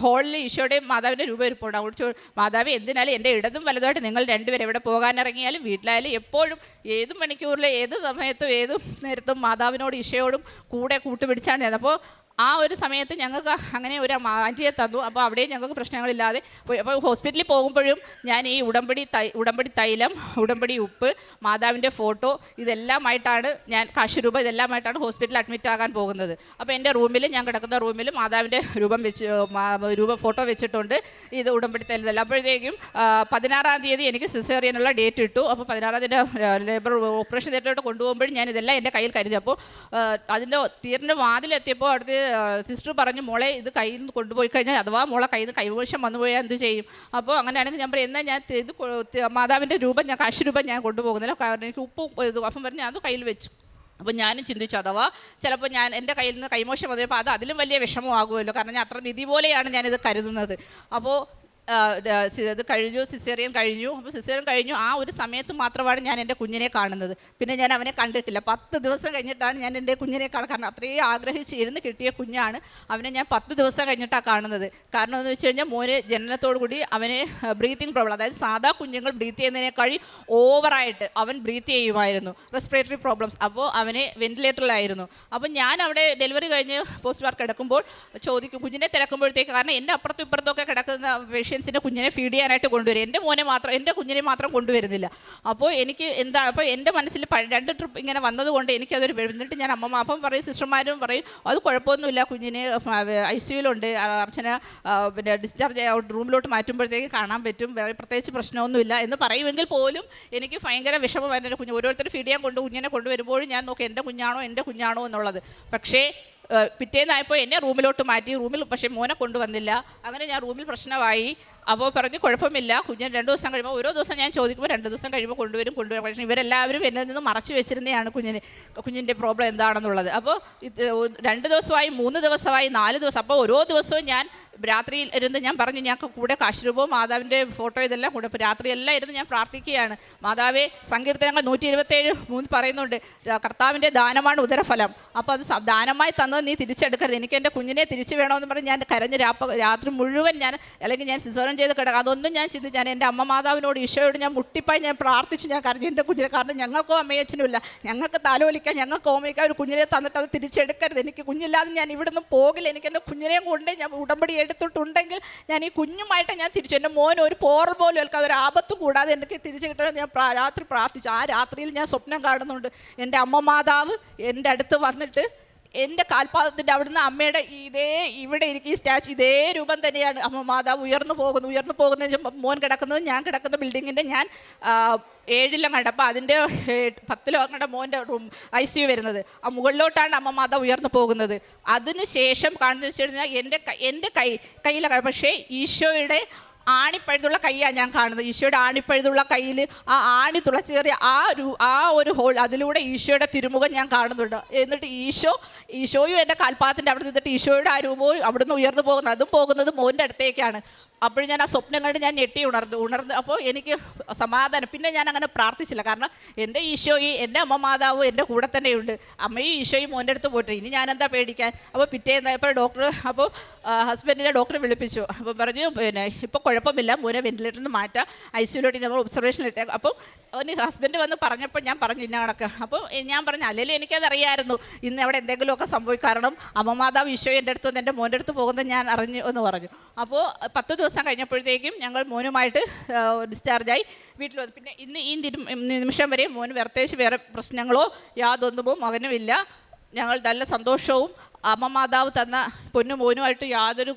ഹോളിൽ ഈശോയുടെയും മാതാവിന്റെ രൂപ ഇരിപ്പുണ്ട് അവിടെ മാതാവ് എന്തിനാലും എന്റെ ഇടതും വലതുമായിട്ട് നിങ്ങൾ രണ്ടുപേരും എവിടെ പോകാനിറങ്ങിയാലും വീട്ടിലായാലും എപ്പോഴും ഏത് മണിക്കൂറിലെ ഏത് സമയത്തും ഏത് നേരത്തും മാതാവിനോട് ഈശോയോടും കൂടെ കൂട്ടുപിടിച്ചാണ്. അപ്പോൾ ആ ഒരു സമയത്ത് ഞങ്ങൾക്ക് അങ്ങനെ ഒരു ആന്റിയെ തന്നു. അപ്പോൾ അവിടെയും ഞങ്ങൾക്ക് പ്രശ്നങ്ങളില്ലാതെ അപ്പോൾ ഹോസ്പിറ്റലിൽ പോകുമ്പോഴും ഞാൻ ഈ ഉടമ്പടി തൈ ഉടമ്പടി തൈലം ഉടമ്പടി ഉപ്പ് മാതാവിന്റെ ഫോട്ടോ ഇതെല്ലാമായിട്ടാണ് ഞാൻ കാശുരൂപ ഇതെല്ലാമായിട്ടാണ് ഹോസ്പിറ്റലിൽ അഡ്മിറ്റ് ആകാൻ പോകുന്നത്. അപ്പോൾ എന്റെ റൂമിൽ ഞാൻ കിടക്കുന്ന റൂമിൽ മാതാവിന്റെ രൂപം വെച്ച് രൂപ ഫോട്ടോ വെച്ചിട്ടുണ്ട്. ഇത് ഉടമ്പടി തൈലം. അപ്പോഴത്തേക്കും പതിനാറാം തീയതി എനിക്ക് സിസേറിയനുള്ള ഡേറ്റ് ഇട്ടു. അപ്പോൾ പതിനാറാം തീയതി ലേബർ ഓപ്പറേഷൻ തിയേറ്ററിലോട്ട് കൊണ്ടുപോകുമ്പോഴും ഞാൻ ഇതെല്ലാം എന്റെ കയ്യിൽ കരുതി. അപ്പോൾ അതിന്റെ തീറിന്റെ വാതിലെത്തിയപ്പോൾ അടുത്ത് സിസ്റ്റർ പറഞ്ഞു മോളെ ഇത് കയ്യിൽ നിന്ന് കൊണ്ടുപോയി കഴിഞ്ഞാൽ അഥവാ മോളെ കയ്യിൽ നിന്ന് കൈവശം വന്നുപോയാൽ എന്ത് ചെയ്യും? അപ്പോൾ അങ്ങനെയാണെങ്കിൽ ഞാൻ പറയും എന്നാൽ ഞാൻ ഇത് മാതാവിന്റെ രൂപം ഞാൻ കാശ് രൂപം ഞാൻ കൊണ്ടുപോകുന്നില്ല. കാരണം എനിക്ക് ഉപ്പും ഇത് അപ്പം പറഞ്ഞ് അത് കയ്യിൽ വെച്ചു. അപ്പോൾ ഞാനും ചിന്തിച്ചു അഥവാ ചിലപ്പോൾ ഞാൻ എന്റെ കയ്യിൽ നിന്ന് കൈമോശം വന്നപ്പോൾ അത് അതിലും വലിയ വിഷമമാകുമല്ലോ. കാരണം ഞാൻ അത്ര നിധി പോലെയാണ് ഞാനിത് കരുതുന്നത്. അപ്പോൾ ഇത് കഴിഞ്ഞു സിസേറിയൻ കഴിഞ്ഞു. അപ്പോൾ സിസേറിയൻ കഴിഞ്ഞു. ആ ഒരു സമയത്ത് മാത്രമാണ് ഞാൻ എന്റെ കുഞ്ഞിനെ കാണുന്നത്. പിന്നെ ഞാൻ അവനെ കണ്ടിട്ടില്ല. പത്ത് ദിവസം കഴിഞ്ഞിട്ടാണ് ഞാൻ എന്റെ കുഞ്ഞിനെ കാണുന്നത് കാരണം അത്രയും ആഗ്രഹിച്ചിരുന്ന് കിട്ടിയ കുഞ്ഞാണ് അവനെ ഞാൻ പത്ത് ദിവസം കഴിഞ്ഞിട്ടാണ് കാണുന്നത്. കാരണം എന്ന് വെച്ച് കഴിഞ്ഞാൽ മോന് ജനനത്തോടു കൂടി അവന് ബ്രീത്തിങ് പ്രോബ്ലം അതായത് സാധാ കുഞ്ഞുങ്ങൾ ബ്രീത്ത് ചെയ്യുന്നതിനേക്കാൾ ഓവറായിട്ട് അവൻ ബ്രീത്ത് ചെയ്യുമായിരുന്നു. റെസ്പിറേറ്ററി പ്രോബ്ലംസ് അപ്പോൾ അവനെ വെന്റിലേറ്ററിലായിരുന്നു അപ്പോൾ ഞാൻ അവിടെ ഡെലിവറി കഴിഞ്ഞ് പോസ്റ്റ് വർക്ക് കിടക്കുമ്പോൾ ചോദിക്കും കുഞ്ഞിനെ തിരക്കുമ്പോഴത്തേക്ക് കാരണം എന്റെ അപ്പുറത്തും ഇപ്പുറത്തൊക്കെ കിടക്കുന്ന പേഷ്യൻസിന്റെ കുഞ്ഞിനെ ഫീഡ് ചെയ്യാനായിട്ട് കൊണ്ടുവരും. എന്റെ മോനെ മാത്രം എന്റെ കുഞ്ഞിനെ മാത്രം കൊണ്ടുവരുന്നില്ല. അപ്പോൾ എനിക്ക് എന്താ അപ്പോൾ എന്റെ മനസ്സിൽ രണ്ട് ട്രിപ്പ് ഇങ്ങനെ വന്നതുകൊണ്ട് എനിക്കതൊരു എന്നിട്ട് ഞാൻ അമ്മ അപ്പം പറയും സിസ്റ്റർമാരും പറയും അത് കുഴപ്പമൊന്നുമില്ല കുഞ്ഞിന് ഐ സിയുലുണ്ട് അർച്ചന പിന്നെ ഡിസ്ചാർജ് റൂമിലോട്ട് മാറ്റുമ്പോഴത്തേക്ക് കാണാൻ പറ്റും. വേറെ പ്രത്യേകിച്ച് പ്രശ്നമൊന്നുമില്ല. എന്ന് പറയുമെങ്കിൽ പോലും എനിക്ക് ഭയങ്കര വിഷമമായിരുന്നു കുഞ്ഞ് ഓരോരുത്തർ ഫീഡ് ചെയ്യാൻ കൊണ്ട് കുഞ്ഞിനെ കൊണ്ടുവരുമ്പോഴും ഞാൻ നോക്കി എന്റെ കുഞ്ഞാണോ? എന്റെ കുഞ്ഞാണോ? എന്നുള്ളത്. പക്ഷേ പിറ്റേന്നായപ്പോൾ എന്നെ റൂമിലോട്ട് മാറ്റി. റൂമിൽ പക്ഷേ മോനെ കൊണ്ടുവന്നില്ല. അങ്ങനെ ഞാൻ റൂമിൽ പ്രശ്നമായി. അപ്പോൾ പറഞ്ഞു കുഴപ്പമില്ല. കുഞ്ഞിന് രണ്ട് ദിവസം കഴിയുമ്പോൾ ഓരോ ദിവസം ഞാൻ ചോദിക്കുമ്പോൾ രണ്ട് ദിവസം കഴിയുമ്പോൾ കൊണ്ടുവരും കൊണ്ടുവരും. പക്ഷേ ഇവരെല്ലാവരും എന്നിൽ നിന്ന് മറച്ചു വെച്ചിരുന്നതാണ് കുഞ്ഞിന് കുഞ്ഞിന്റെ പ്രോബ്ലം എന്താണെന്നുള്ളത്. അപ്പോൾ രണ്ട് ദിവസമായി മൂന്ന് ദിവസമായി നാല് ദിവസം. അപ്പോൾ ഓരോ ദിവസവും ഞാൻ രാത്രിയിൽ ഇരുന്ന് ഞാൻ പറഞ്ഞു ഞങ്ങൾക്ക് കൂടെ കാശ്രൂപവും മാതാവിന്റെ ഫോട്ടോ ഇതെല്ലാം കൂടെ. ഇപ്പോൾ രാത്രിയെല്ലാം ഇരുന്ന് ഞാൻ പ്രാർത്ഥിക്കുകയാണ്. മാതാവേ സങ്കീർത്തനങ്ങൾ നൂറ്റി ഇരുപത്തേഴ് മൂന്ന് പറയുന്നുണ്ട്. "ര- കർത്താവിന്റെ ദാനമാണ് ഉദരഫലം. അപ്പോൾ അത് ദാനമായി തന്നത് നീ തിരിച്ചെടുക്കരുത്. എനിക്ക് എന്റെ കുഞ്ഞിനെ തിരിച്ചു വേണമെന്ന് പറഞ്ഞ് ഞാൻ കരഞ്ഞ് രാപ്പ രാത്രി മുഴുവൻ ഞാൻ അല്ലെങ്കിൽ ഞാൻ സിസോറൻ ചെയ്ത് കിടക്കുക അതൊന്നും ഞാൻ ചിന്തിച്ച് ഞാൻ എന്റെ അമ്മ മാതാവിനോട് ഈശോയോട് ഞാൻ മുട്ടിപ്പായി ഞാൻ പ്രാർത്ഥിച്ചു. ഞാൻ കരഞ്ഞു. എന്റെ കുഞ്ഞിനെ കാരണം ഞങ്ങൾക്കോ അമ്മയച്ചനും ഇല്ല. ഞങ്ങൾക്ക് താലോലിക്കാൻ ഞങ്ങൾക്ക് ഓമനിക്കാൻ ഒരു കുഞ്ഞിനെ തന്നിട്ട് അത് തിരിച്ചെടുക്കരുത്. എനിക്ക് കുഞ്ഞില്ലാതെ ഞാൻ ഇവിടുന്ന് പോകില്ല. എനിക്ക് എന്റെ കുഞ്ഞിനെയും കൊണ്ട് ഞാൻ ഉടമ്പടി എടുത്തിട്ടുണ്ടെങ്കിൽ ഞാൻ ഈ കുഞ്ഞുമായിട്ട് ഞാൻ തിരിച്ചു. എന്റെ മോൻ ഒരു പോറൽ പോലും ഏൽക്കാതെ ഒരു ആപത്തും കൂടാതെ എനിക്ക് തിരിച്ചു കിട്ടണം. ഞാൻ രാത്രി പ്രാർത്ഥിച്ചു. ആ രാത്രിയിൽ ഞാൻ സ്വപ്നം കാണുന്നുണ്ട്. എന്റെ അമ്മ മാതാവ് എന്റെ അടുത്ത് വന്നിട്ട് എന്റെ കാൽപാദത്തിന്റെ അവിടുന്ന് അമ്മയുടെ ഇതേ ഇവിടെ ഇരിക്കും ഈ സ്റ്റാച്ചു ഇതേ രൂപം തന്നെയാണ്. അമ്മ മാതാവ് ഉയർന്നു പോകുന്നു ഉയർന്നു പോകുന്ന. മോൻ കിടക്കുന്നത് ഞാൻ കിടക്കുന്ന ബിൽഡിങ്ങിന്റെ ഞാൻ ഏഴിലും കണ്ട അപ്പോൾ അതിന്റെ പത്തിലോ കണ്ട മോന്റെ റൂം ഐ സി യു വരുന്നത്. ആ മുകളിലോട്ടാണ് അമ്മ മാതാവ് ഉയർന്നു പോകുന്നത്. അതിന് ശേഷം കാണുന്നത് വെച്ച് കഴിഞ്ഞാൽ എന്റെ എന്റെ കൈ കയ്യിലാണ് പക്ഷേ ഈശോയുടെ ആണിപ്പഴുതുള്ള കൈയാണ് ഞാൻ കാണുന്നത്. ഈശോയുടെ ആണിപ്പഴുതുള്ള കയ്യിൽ ആ ആണി തുളച്ചേറിയ ആ ഒരു ആ ഒരു ഹോൾ അതിലൂടെ ഈശോയുടെ തിരുമുഖം ഞാൻ കാണുന്നുണ്ട്. എന്നിട്ട് ഈശോ ഈശോയും എന്റെ കാൽപ്പാദത്തിന്റെ അവിടെ നിന്നിട്ട് ഈശോയുടെ ആ രൂപവും അവിടുന്ന് ഉയർന്നു പോകുന്നത് അതും പോകുന്നത് മോന്റെ അടുത്തേക്കാണ്. അപ്പോൾ ഞാൻ ആ സ്വപ്നം കണ്ട് ഞാൻ ഞെട്ടി ഉണർന്നു. ഉണർന്നു അപ്പോൾ എനിക്ക് സമാധാനം. പിന്നെ ഞാൻ അങ്ങനെ പ്രാർത്ഥിച്ചില്ല. കാരണം എന്റെ ഈശോയി എന്റെ അമ്മ മാതാവ് എന്റെ കൂടെ തന്നെയുണ്ട് അമ്മയും ഈശോയും മോന്റെ അടുത്ത് പോയിട്ട് ഇനി ഞാനെന്താ പേടിക്കാൻ? അപ്പോൾ പിറ്റേന്ന് പിറ്റേന്നായപ്പോൾ ഡോക്ടർ അപ്പോൾ ഹസ്ബൻഡിനെ ഡോക്ടറെ വിളിപ്പിച്ചു. അപ്പോൾ പറഞ്ഞു പിന്നെ ഇപ്പോൾ കുഴപ്പമില്ല. മോനെ വെന്റിലേറ്ററിൽ നിന്ന് മാറ്റാം. ഐ സിയിലോട്ട് നമ്മൾ ഒബ്സർവേഷനിൽ ഇട്ടേക്കും അപ്പോൾ അവന് ഹസ്ബൻഡ് വന്ന് പറഞ്ഞപ്പോൾ ഞാൻ പറഞ്ഞു ഇന്ന കണക്ക്. അപ്പോൾ ഞാൻ പറഞ്ഞു അല്ലെങ്കിൽ എനിക്കതറിയായിരുന്നു. ഇന്ന് അവിടെ എന്തെങ്കിലുമൊക്കെ സംഭവിക്കും കാരണം അമ്മ മാതാവ് ഈശോ എന്റെ അടുത്ത് എന്റെ മോന്റെ അടുത്ത് പോകുന്നത് ഞാൻ അറിഞ്ഞു എന്ന് പറഞ്ഞു. അപ്പോൾ പത്ത് ദിവസം കഴിഞ്ഞപ്പോഴത്തേക്കും ഞങ്ങൾ മോനുമായിട്ട് ഡിസ്ചാർജായി വീട്ടിൽ വന്നു. പിന്നെ ഇന്ന് ഈ നിമിഷം വരെ മോന് പ്രത്യേകിച്ച് വേറെ പ്രശ്നങ്ങളോ യാതൊന്നുമോ മകനുമില്ല. ഞങ്ങൾ നല്ല സന്തോഷവും അമ്മ മാതാവ് തന്ന പൊന്നു മോനുമായിട്ട് യാതൊരു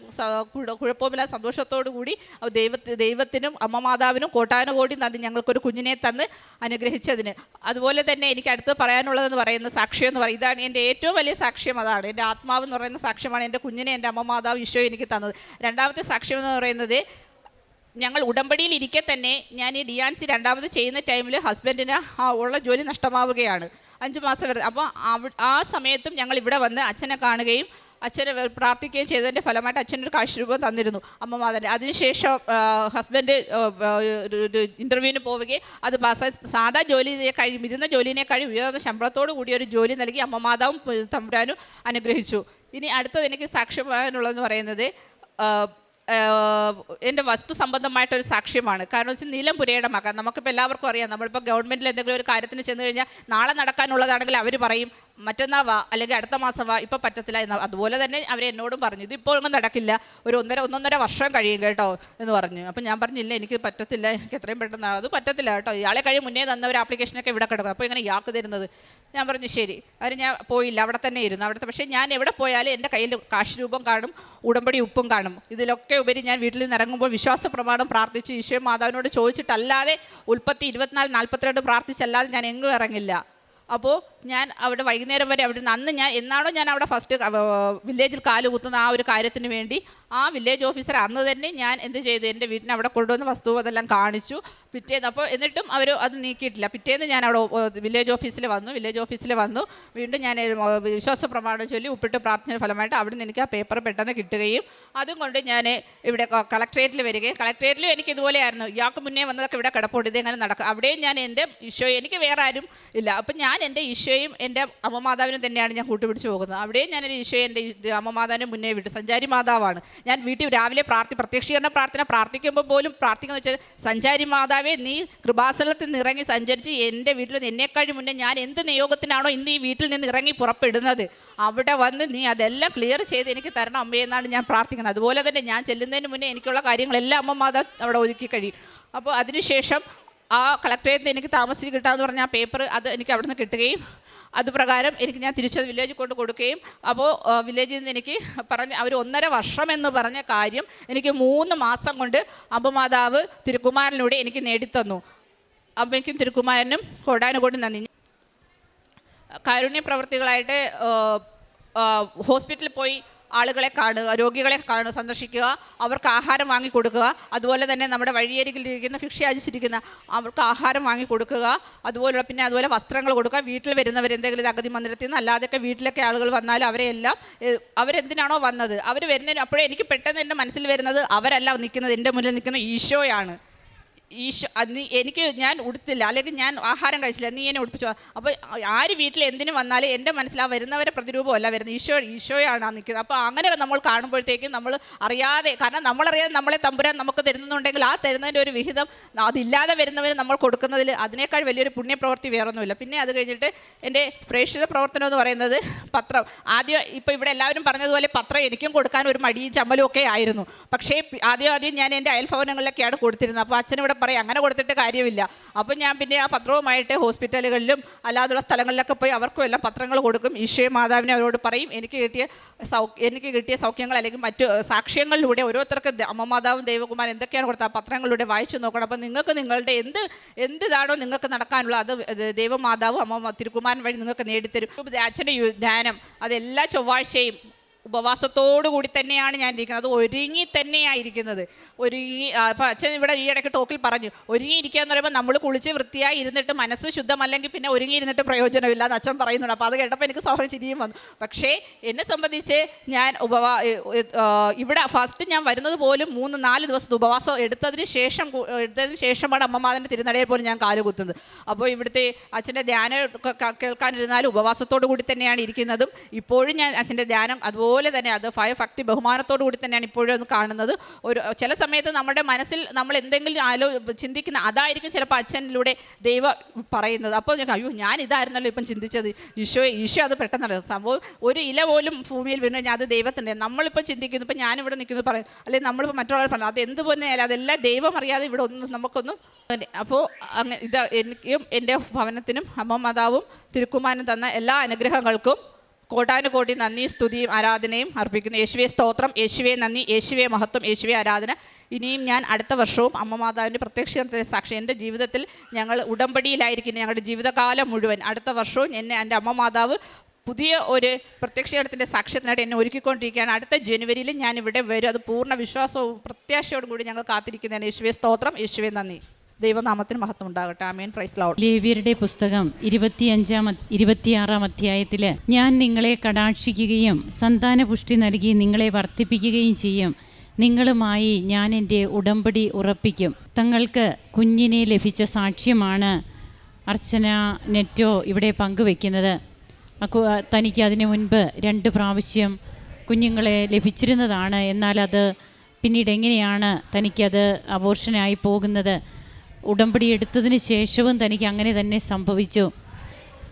കുഴപ്പമില്ല സന്തോഷത്തോടു കൂടി ദൈവ ദൈവത്തിനും അമ്മ മാതാവിനും കോട്ടാനുകോടി നന്ദി ഞങ്ങൾക്കൊരു കുഞ്ഞിനെ തന്ന് അനുഗ്രഹിച്ചതിന്. അതുപോലെ തന്നെ എനിക്ക് അടുത്ത് പറയാനുള്ളതെന്ന് പറയുന്ന സാക്ഷ്യം എന്ന് പറയും ഇതാണ്. എന്റെ ഏറ്റവും വലിയ സാക്ഷ്യം അതാണ്. എന്റെ ആത്മാവ് എന്ന് പറയുന്ന സാക്ഷ്യമാണ് എന്റെ കുഞ്ഞിനെ എന്റെ അമ്മ മാതാവ് ഈശോ എനിക്ക് തന്നത്. രണ്ടാമത്തെ സാക്ഷ്യം എന്ന് പറയുന്നത് ഞങ്ങൾ ഉടമ്പടിയിൽ ഇരിക്കെ തന്നെ ഞാൻ ഈ ഡി ആൻ സി രണ്ടാമത് ചെയ്യുന്ന ടൈമിൽ ഹസ്ബൻഡിന് ആ ഉള്ള ജോലി നഷ്ടമാവുകയാണ്. അഞ്ച് മാസം വരെ അപ്പോൾ ആ സമയത്തും ഞങ്ങൾ ഇവിടെ വന്ന് അച്ഛനെ കാണുകയും അച്ഛനെ പ്രാർത്ഥിക്കുകയും ചെയ്തതിന്റെ ഫലമായിട്ട് അച്ഛനൊരു കാശ് രൂപം തന്നിരുന്നു. അമ്മ മാതാവിന്റെ അതിനുശേഷം ഹസ്ബൻഡ് ഇന്റർവ്യൂവിന് പോവുകയും അത് സാധാ ജോലി കഴിയും ഇരുന്ന ജോലിനേക്കാളും ഉയർന്ന ശമ്പളത്തോടു കൂടി ഒരു ജോലി നൽകി അമ്മ മാതാവും തമ്പുരാനും അനുഗ്രഹിച്ചു. ഇനി അടുത്തത് എനിക്ക് സാക്ഷ്യം പറയാനുള്ളതെന്ന് പറയുന്നത് എന്റെ വസ്തു സംബന്ധമായിട്ടൊരു സാക്ഷ്യമാണ്. കാരണം വെച്ചാൽ നീലംപുരയുടെ മകൻ നമുക്കിപ്പോൾ എല്ലാവർക്കും അറിയാം. നമ്മളിപ്പോൾ ഗവൺമെന്റിൽ എന്തെങ്കിലും ഒരു കാര്യത്തിന് ചെന്ന് കഴിഞ്ഞാൽ നാളെ നടക്കാനുള്ളതാണെങ്കിൽ അവർ പറയും മറ്റന്നാ വാ അല്ലെങ്കിൽ അടുത്ത മാസം വാ ഇപ്പോൾ പറ്റത്തില്ല എന്ന് അതുപോലെ തന്നെ അവർ എന്നോടും പറഞ്ഞു. ഇതിപ്പോൾ ഒന്നും നടക്കില്ല. ഒരു ഒന്നര ഒന്നൊന്നര വർഷം കഴിയും കേട്ടോ എന്ന് പറഞ്ഞു. അപ്പോൾ ഞാൻ പറഞ്ഞില്ല എനിക്ക് പറ്റത്തില്ല. എനിക്ക് എത്രയും പെട്ടെന്ന് അത് പറ്റത്തില്ല കേട്ടോ. ഇയാളെ കഴിയും മുന്നേ തന്ന ഒരു ആപ്ലിക്കേഷനൊക്കെ ഇവിടെ കിടക്കും. അപ്പോൾ ഇങ്ങനെ ഇയാൾക്ക് തരുന്നത്. ഞാൻ പറഞ്ഞു ശരി. അതിന് ഞാൻ പോയില്ല. അവിടെ തന്നെ ഇരുന്നു. അവിടുത്തെ പക്ഷേ ഞാൻ എവിടെ പോയാലും എന്റെ കയ്യിൽ കാശ് രൂപം കാണും ഉടമ്പടി ഉപ്പും കാണും. ഇതിലൊക്കെ ഉപരി ഞാൻ വീട്ടിൽ നിന്ന് ഇറങ്ങുമ്പോൾ വിശ്വാസ പ്രമാണം പ്രാർത്ഥിച്ച്. ഈശോ മാതാവിനോട് ചോദിച്ചിട്ടല്ലാതെ ഉൽപ്പത്തി ഇരുപത്തിനാല് നാൽപ്പത്തിരണ്ട് പ്രാർത്ഥിച്ചല്ലാതെ ഞാൻ എങ്ങും ഇറങ്ങില്ല. അപ്പോൾ ഞാൻ അവിടെ വൈകുന്നേരം വരെ അവിടെ നിന്ന് അന്ന് ഞാൻ എന്നാണോ ഞാൻ അവിടെ ഫസ്റ്റ് വില്ലേജിൽ കാൽ കുത്തുന്ന ആ ഒരു കാര്യത്തിന് വേണ്ടി ആ വില്ലേജ് ഓഫീസർ അന്ന് തന്നെ ഞാൻ എന്ത് ചെയ്തു? എന്റെ വീട്ടിന് അവിടെ കൊണ്ടുവന്ന് വസ്തു അതെല്ലാം കാണിച്ചു. പിറ്റേന്ന് അപ്പോൾ എന്നിട്ടും അവർ അത് നീക്കിയിട്ടില്ല. പിറ്റേന്ന് ഞാൻ അവിടെ വില്ലേജ് ഓഫീസിൽ വന്നു. വില്ലേജ് ഓഫീസിൽ വന്നു. വീണ്ടും ഞാൻ വിശ്വാസ പ്രമാണം ചൊല്ലി ഉപ്പിട്ട് പ്രാർത്ഥന ഫലമായിട്ട് അവിടെ നിന്ന് എനിക്ക് ആ പേപ്പർ പെട്ടെന്ന് കിട്ടുകയും അതും കൊണ്ട് ഞാൻ ഇവിടെ കളക്ട്രേറ്റിൽ വരികയും കളക്ട്രേറ്റിലും എനിക്ക് ഇതുപോലെയായിരുന്നു ഇയാൾക്ക് മുന്നേ വന്നതൊക്കെ ഇവിടെ കിടപ്പുണ്ട്. ഇതെങ്ങനെ നടക്കും? അവിടെയും ഞാൻ എന്റെ ഈശോ എനിക്ക് വേറെ ആരും ഇല്ല. അപ്പം ഞാൻ എന്റെ ഈശോയും എന്റെ അമ്മമാതാവിനും തന്നെയാണ് ഞാൻ കൂട്ടുപിടിച്ച് പോകുന്നത്. അവിടെയും ഞാൻ എന്റെ ഈശോയെ എന്റെ അമ്മമാതാവിനെ മുന്നേ വിട്ടു. സഞ്ചാരി മാതാവാണ്. ഞാൻ വീട്ടിൽ രാവിലെ പ്രാർത്ഥി പ്രത്യക്ഷീകരണ പ്രാർത്ഥന പ്രാർത്ഥിക്കുമ്പോൾ പോലും പ്രാർത്ഥിക്കുന്ന വെച്ചാൽ സഞ്ചാരി മാതാവേ നീ കൃപാസനത്തിൽ നിന്ന് ഇറങ്ങി സഞ്ചരിച്ച് എന്റെ വീട്ടിൽ നിന്ന് എന്നെക്കാളും മുന്നേ ഞാൻ എന്ത് നിയോഗത്തിനാണോ ഇന്ന് ഈ വീട്ടിൽ നിന്ന് ഇറങ്ങി പുറപ്പെടുന്നത്? അവിടെ വന്ന് നീ അതെല്ലാം ക്ലിയർ ചെയ്ത് എനിക്ക് തരണം അമ്മയെന്നാണ് ഞാൻ പ്രാർത്ഥിക്കുന്നത്. അതുപോലെ തന്നെ ഞാൻ ചെല്ലുന്നതിന് മുന്നേ എനിക്കുള്ള കാര്യങ്ങളെല്ലാം അമ്മ മാതാ അവിടെ ഒതുക്കി കഴിയും അപ്പോൾ അതിനുശേഷം ആ കളക്ടറേറ്റിൽ എനിക്ക് താമസിച്ച് കിട്ടാമെന്ന് പറഞ്ഞ ആ പേപ്പർ അത് എനിക്ക് അവിടെ നിന്ന് കിട്ടുകയും അത് പ്രകാരം എനിക്ക് ഞാൻ തിരിച്ചത് വില്ലേജിൽ കൊണ്ട് കൊടുക്കുകയും അപ്പോൾ വില്ലേജിൽ നിന്ന് എനിക്ക് പറഞ്ഞ അവർ ഒന്നര വർഷം എന്ന് പറഞ്ഞ കാര്യം എനിക്ക് മൂന്ന് മാസം കൊണ്ട് അമ്പമാതാവ് തിരുക്കുമാരനിലൂടെ എനിക്ക് നേടിത്തന്നു. അമ്മയ്ക്കും തിരുക്കുമാരനും കൊടാനും കൊണ്ട് നന്ദി കാരുണ്യ പ്രവർത്തികളായിട്ട് ഹോസ്പിറ്റലിൽ പോയി ആളുകളെ കാണുക രോഗികളെ കാണുക സന്ദർശിക്കുക അവർക്ക് ആഹാരം വാങ്ങിക്കൊടുക്കുക അതുപോലെ തന്നെ നമ്മുടെ വഴിയരികിലിരിക്കുന്ന ഭിക്ഷ യാചിച്ചിരിക്കുന്ന അവർക്ക് ആഹാരം വാങ്ങിക്കൊടുക്കുക അതുപോലെ പിന്നെ അതുപോലെ വസ്ത്രങ്ങൾ കൊടുക്കുക വീട്ടിൽ വരുന്നവർ എന്തെങ്കിലും അഗതി മന്ദിരത്തിൽ നിന്ന് അല്ലാതെയൊക്കെ വീട്ടിലൊക്കെ ആളുകൾ വന്നാൽ അവരെ എല്ലാം അവരെന്തിനാണോ വന്നത്? അവർ വരുന്നതിന് അപ്പോഴേ എനിക്ക് പെട്ടെന്ന് എന്റെ മനസ്സിൽ വരുന്നത് അവരല്ല നിൽക്കുന്നത് എന്റെ മുന്നിൽ നിൽക്കുന്ന ഈശോയാണ്. ഈശോ നീ എനിക്ക് ഞാൻ ഉടുത്തില്ല അല്ലെങ്കിൽ ഞാൻ ആഹാരം കഴിച്ചില്ല നീ എന്നെ ഉടുപ്പിച്ചു. അപ്പോൾ ആര് വീട്ടിൽ എന്തിനു വന്നാലും എന്റെ മനസ്സിൽ ആ വരുന്നവരെ പ്രതിരൂപമല്ല വരുന്നത്. ഈശോ ഈശോയാണ് ആ നിൽക്കുന്നത്. അപ്പോൾ അങ്ങനെ നമ്മൾ കാണുമ്പോഴത്തേക്കും നമ്മൾ അറിയാതെ കാരണം നമ്മളറിയാതെ നമ്മളെ തമ്പുരാൻ നമുക്ക് തരുന്നുണ്ടെങ്കിൽ ആ തരുന്നതിന്റെ ഒരു വിഹിതം അതില്ലാതെ വരുന്നവന് നമ്മൾ കൊടുക്കുന്നതിൽ അതിനേക്കാൾ വലിയൊരു പുണ്യപ്രവൃത്തി വേറൊന്നുമില്ല. പിന്നെ അത് കഴിഞ്ഞിട്ട് എന്റെ പ്രേക്ഷിത പ്രവർത്തനം എന്ന് പറയുന്നത് പത്രം. ആദ്യം ഇപ്പോൾ ഇവിടെ എല്ലാവരും പറഞ്ഞതുപോലെ പത്രം എനിക്കും കൊടുക്കാൻ ഒരു മടിയും ചമ്മലും ഒക്കെ ആയിരുന്നു. പക്ഷേ ആദ്യം ആദ്യം ഞാൻ എന്റെ അയൽഭവനങ്ങളിലൊക്കെയാണ് കൊടുത്തിരുന്നത്. അപ്പോൾ അച്ഛൻ ഇവിടെ പറയും അങ്ങനെ കൊടുത്തിട്ട് കാര്യമില്ല. അപ്പോൾ ഞാൻ പിന്നെ ആ പത്രവുമായിട്ട് ഹോസ്പിറ്റലുകളിലും അല്ലാതുള്ള സ്ഥലങ്ങളിലൊക്കെ പോയി അവർക്കും എല്ലാം പത്രങ്ങൾ കൊടുക്കും. ഈശോ മാതാവിനെ അവരോട് പറയും എനിക്ക് കിട്ടിയ സൗ എനിക്ക് കിട്ടിയ സൗഖ്യങ്ങൾ അല്ലെങ്കിൽ മറ്റു സാക്ഷ്യങ്ങളിലൂടെ ഓരോരുത്തർക്ക് അമ്മ മാതാവും ദൈവകുമാരൻ എന്തൊക്കെയാണ് കൊടുത്ത ആ പത്രങ്ങളിലൂടെ വായിച്ചു നോക്കണം. അപ്പം നിങ്ങൾക്ക് നിങ്ങളുടെ എന്ത് എന്ത് എന്തിതാണോ നിങ്ങൾക്ക് നടക്കാനുള്ള അത് ദൈവമാതാവും അമ്മ തിരുക്കുമാരൻ വഴി നിങ്ങൾക്ക് നേടിത്തരും. അച്ഛന്റെ ധ്യാനം അത് എല്ലാ ചൊവ്വാഴ്ചയും ഉപവാസത്തോടു കൂടി തന്നെയാണ് ഞാൻ ഇരിക്കുന്നത്. അത് ഒരുങ്ങി തന്നെയാണ് ഇരിക്കുന്നത് ഒരുങ്ങി അപ്പം അച്ഛൻ ഇവിടെ ഈ ഇടയ്ക്ക് ടോക്കിൽ പറഞ്ഞു ഒരുങ്ങി ഇരിക്കുക എന്ന് പറയുമ്പോൾ നമ്മൾ കുളിച്ച് വൃത്തിയായി ഇരുന്നിട്ട് മനസ്സ് ശുദ്ധമല്ലെങ്കിൽ പിന്നെ ഒരുങ്ങി ഇരുന്നിട്ട് പ്രയോജനമില്ല എന്ന് അച്ഛൻ പറയുന്നുണ്ട്. അപ്പോൾ അത് കേട്ടപ്പോൾ എനിക്ക് സ്വാഭാവികം ചിരിയും വന്നു. പക്ഷേ എന്നെ സംബന്ധിച്ച് ഞാൻ ഉപവാ ഇവിടെ ഫസ്റ്റ് ഞാൻ വരുന്നത് പോലും മൂന്ന് നാല് ദിവസത്തെ ഉപവാസം എടുത്തതിന് ശേഷം എടുത്തതിന് ശേഷമാണ് അമ്മമാതിന്റെ തിരുനടയിൽ പോലും ഞാൻ കാലുകുത്തുന്നത് അപ്പോൾ ഇവിടുത്തെ അച്ഛന്റെ ധ്യാനം കേൾക്കാനിരുന്നാലും ഉപവാസത്തോടു കൂടി തന്നെയാണ് ഇരിക്കുന്നതും. ഇപ്പോഴും ഞാൻ അച്ഛന്റെ ധ്യാനം അതുപോലെ തന്നെ അത് ഭയഭക്തി ബഹുമാനത്തോടു കൂടി തന്നെയാണ് ഇപ്പോഴും കാണുന്നത്. ഒരു ചില സമയത്ത് നമ്മുടെ മനസ്സിൽ നമ്മൾ എന്തെങ്കിലും ആലോ ചിന്തിക്കുന്ന അതായിരിക്കും ചിലപ്പോൾ അച്ഛനിലൂടെ ദൈവം പറയുന്നത്. അപ്പോൾ ഞാൻ അയ്യോ ഞാൻ ഇതായിരുന്നല്ലോ ഇപ്പം ചിന്തിച്ചത്. ഈശോ ഈശോ അത് പെട്ടെന്നല്ല. സംഭവം ഒരു ഇല പോലും ഭൂമിയിൽ വീണ് കഴിഞ്ഞാൽ അത് ദൈവത്തിന്റെ. നമ്മളിപ്പോൾ ചിന്തിക്കുന്നു ഇപ്പം ഞാനിവിടെ നിൽക്കുന്നു പറയും. അല്ലെങ്കിൽ നമ്മളിപ്പോൾ മറ്റുള്ളവർ പറഞ്ഞു അത് എന്ത് ആയാലും അതെല്ലാം ദൈവം അറിയാതെ ഇവിടെ ഒന്നും നമുക്കൊന്നും അപ്പോൾ അങ്ങനെ ഇത് എനിക്കും എന്റെ ഭവനത്തിനും അമ്മ മാതാവും തിരുക്കുമാനും തന്ന എല്ലാ അനുഗ്രഹങ്ങൾക്കും കോടാനുകോടി നന്ദി സ്തുതിയും ആരാധനയും അർപ്പിക്കുന്നു. യേശുവെ സ്തോത്രം യേശുവെ നന്ദി യേശുവെ മഹത്വം യേശുവെ ആരാധന. ഇനിയും ഞാൻ അടുത്ത വർഷവും അമ്മ മാതാവിന്റെ പ്രത്യക്ഷത്തിന്റെ സാക്ഷി. എന്റെ ജീവിതത്തിൽ ഞങ്ങൾ ഉടമ്പടിയിലായിരിക്കുന്നു. ഞങ്ങളുടെ ജീവിതകാലം മുഴുവൻ. അടുത്ത വർഷവും എന്നെ എന്റെ അമ്മ മാതാവ് പുതിയ ഒരു പ്രത്യക്ഷീകരണത്തിന്റെ സാക്ഷ്യത്തിനായിട്ട് എന്നെ ഒരുക്കിക്കൊണ്ടിരിക്കുകയാണ്. അടുത്ത ജനുവരിയിൽ ഞാൻ ഇവിടെ വരും. അത് പൂർണ വിശ്വാസവും പ്രത്യാശയോടും കൂടി ഞങ്ങൾ കാത്തിരിക്കുന്നതാണ്. യേശുവെ സ്തോത്രം യേശുവെ നന്ദി. ദൈവനാമത്തിന് മഹത്വം ഉണ്ടാകട്ടെ. ആമേൻ. പ്രൈസ് ലൗഡ് ലേവ്യരുടെ പുസ്തകം ഇരുപത്തിയഞ്ചാം ഇരുപത്തിയാറാം അധ്യായത്തിൽ ഞാൻ നിങ്ങളെ കടാക്ഷിക്കുകയും സന്താനപുഷ്ടി നൽകി നിങ്ങളെ വർദ്ധിപ്പിക്കുകയും ചെയ്യും. നിങ്ങളുമായി ഞാൻ എന്റെ ഉടമ്പടി ഉറപ്പിക്കും. തങ്ങൾക്ക് കുഞ്ഞിനെ ലഭിച്ച സാക്ഷ്യമാണ് അർച്ചന നെറ്റോ ഇവിടെ പങ്കുവെക്കുന്നത്. തനിക്ക് അതിനു മുൻപ് രണ്ട് പ്രാവശ്യം കുഞ്ഞുങ്ങളെ ലഭിച്ചിരുന്നതാണ്. എന്നാൽ അത് പിന്നീട് എങ്ങനെയാണ് തനിക്കത് അബോർഷനായി പോകുന്നത്? ഉടമ്പടി എടുത്തതിന് ശേഷവും തനിക്ക് അങ്ങനെ തന്നെ സംഭവിച്ചു.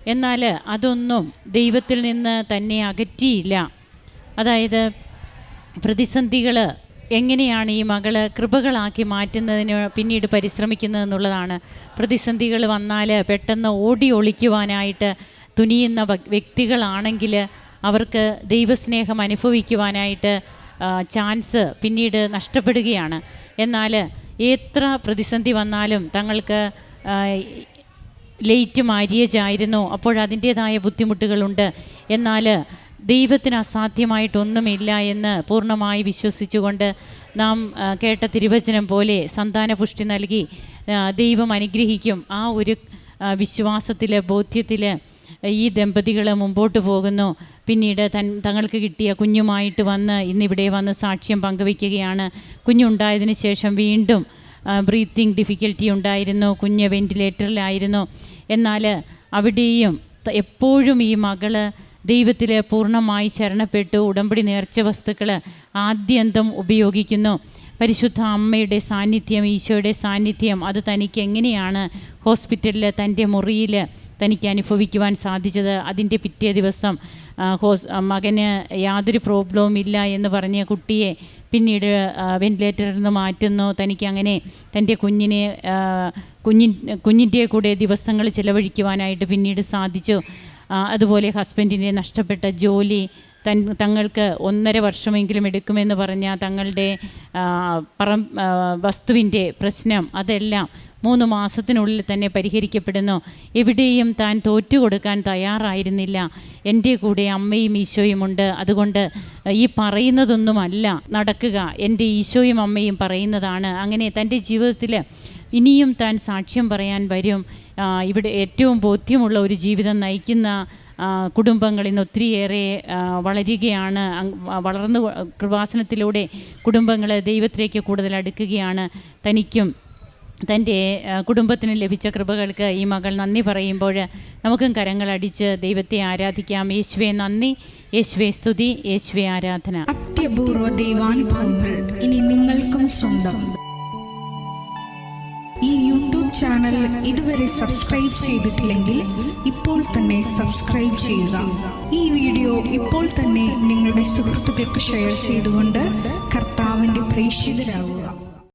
എന്നാൽ അതൊന്നും ദൈവത്തിൽ നിന്ന് തന്നെ അകറ്റിയില്ല. അതായത് പ്രതിസന്ധികൾ എങ്ങനെയാണ് ഈ മകൾ കൃപകളാക്കി മാറ്റുന്നതിന് പിന്നീട് പരിശ്രമിക്കുന്നതെന്നുള്ളതാണ് പ്രതിസന്ധികൾ വന്നാൽ പെട്ടെന്ന് ഓടി ഒളിക്കുവാനായിട്ട് തുനിയുന്ന വ്യക്തികളാണെങ്കിൽ അവർക്ക് ദൈവസ്നേഹം അനുഭവിക്കുവാനായിട്ട് ചാൻസ് പിന്നീട് നഷ്ടപ്പെടുകയാണ്. എന്നാൽ എത്ര പ്രതിസന്ധി വന്നാലും തങ്ങൾക്ക് ലേറ്റ് മാര്യേജ് ആയിരുന്നു അപ്പോൾ അതിന്റേതായ ബുദ്ധിമുട്ടുകളുണ്ട്. എന്നാൽ ദൈവത്തിന് അസാധ്യമായിട്ടൊന്നുമില്ല എന്ന് പൂർണമായി വിശ്വസിച്ചുകൊണ്ട് നാം കേട്ട തിരുവചനം പോലെ സന്താന പുഷ്ടി നൽകി ദൈവം അനുഗ്രഹിക്കും. ആ ഒരു വിശ്വാസത്തിൽ ബോധ്യത്തിൽ ഈ ദമ്പതികൾ മുമ്പോട്ട് പോകുന്നു. പിന്നീട് തൻ തങ്ങൾക്ക് കിട്ടിയ കുഞ്ഞുമായിട്ട് വന്ന് ഇന്നിവിടെ വന്ന് സാക്ഷ്യം പങ്കുവയ്ക്കുകയാണ്. കുഞ്ഞുണ്ടായതിനു ശേഷം വീണ്ടും ബ്രീത്തിങ് ഡിഫിക്കൽറ്റി ഉണ്ടായിരുന്നു. കുഞ്ഞ് വെന്റിലേറ്ററിലായിരുന്നു എന്നാൽ അവിടെയും എപ്പോഴും ഈ മകൾ ദൈവത്തിൽ പൂർണമായി ശരണപ്പെട്ടു. ഉടമ്പടി നേർച്ച വസ്തുക്കൾ ആദ്യന്തം ഉപയോഗിക്കുന്നു. പരിശുദ്ധ അമ്മയുടെ സാന്നിധ്യം ഈശോയുടെ സാന്നിധ്യം അത് തനിക്ക് എങ്ങനെയാണ് ഹോസ്പിറ്റലിൽ തന്റെ മുറിയിൽ തനിക്ക് അനുഭവിക്കുവാൻ സാധിച്ചത് അതിന്റെ പിറ്റേ ദിവസം ഹോസ് മകന് യാതൊരു പ്രോബ്ലവും ഇല്ല എന്ന് പറഞ്ഞ് കുട്ടിയെ പിന്നീട് വെന്റിലേറ്ററിൽ നിന്ന് മാറ്റുന്നു. തനിക്ക് അങ്ങനെ തന്റെ കുഞ്ഞിനെ കുഞ്ഞി കുഞ്ഞിൻ കുഞ്ഞിന്റെ കൂടെ ദിവസങ്ങൾ ചിലവഴിക്കുവാനായിട്ട് പിന്നീട് സാധിച്ചു. അതുപോലെ ഹസ്ബൻഡിന്റെ നഷ്ടപ്പെട്ട ജോലി തൻ തങ്ങൾക്ക് ഒന്നര വർഷമെങ്കിലും എടുക്കുമെന്ന് പറഞ്ഞ തങ്ങളുടെ പറം വസ്തുവിന്റെ പ്രശ്നം അതെല്ലാം മൂന്ന് മാസത്തിനുള്ളിൽ തന്നെ പരിഹരിക്കപ്പെടുന്നു. എവിടെയും താൻ തോറ്റുകൊടുക്കാൻ തയ്യാറായിരുന്നില്ല. എന്റെ കൂടെ അമ്മയും ഈശോയുമുണ്ട് അതുകൊണ്ട് ഈ പറയുന്നതൊന്നുമല്ല. നടക്കുക. എന്റെ ഈശോയും അമ്മയും പറയുന്നതാണ്. അങ്ങനെ തന്റെ ജീവിതത്തിൽ ഇനിയും താൻ സാക്ഷ്യം പറയാൻ വരും. ഇവിടെ ഏറ്റവും ബോധ്യമുള്ള ഒരു ജീവിതം നയിക്കുന്ന കുടുംബങ്ങൾ ഇന്ന് ഒത്തിരിയേറെ വളരുകയാണ്. വളർന്നു കൃപാസനത്തിലൂടെ കുടുംബങ്ങൾ ദൈവത്തിലേക്ക് കൂടുതൽ അടുക്കുകയാണ്. തനിക്കും തന്റെ കുടുംബത്തിന് ലഭിച്ച കൃപകൾക്ക് ഈ മകൾ നന്ദി പറയുമ്പോൾ നമുക്കും കരങ്ങളടിച്ച് ദൈവത്തെ ആരാധിക്കാം. യേശുവെ നന്ദി. യേശുവെ സ്തുതി. യേശുവെ ആരാധന. അത്യപൂർവ ദൈവാനുഭവങ്ങൾ ഇനി നിങ്ങൾക്കും സ്വന്തം. ഈ യൂട്യൂബ് ചാനൽ ഇതുവരെ സബ്സ്ക്രൈബ് ചെയ്തിട്ടില്ലെങ്കിൽ ഇപ്പോൾ തന്നെ സബ്സ്ക്രൈബ് ചെയ്യുക. ഈ വീഡിയോ ഇപ്പോൾ തന്നെ നിങ്ങളുടെ സുഹൃത്തുക്കൾക്ക് ഷെയർ ചെയ്തുകൊണ്ട് കർത്താവിന്റെ പ്രേക്ഷിതരാകുക.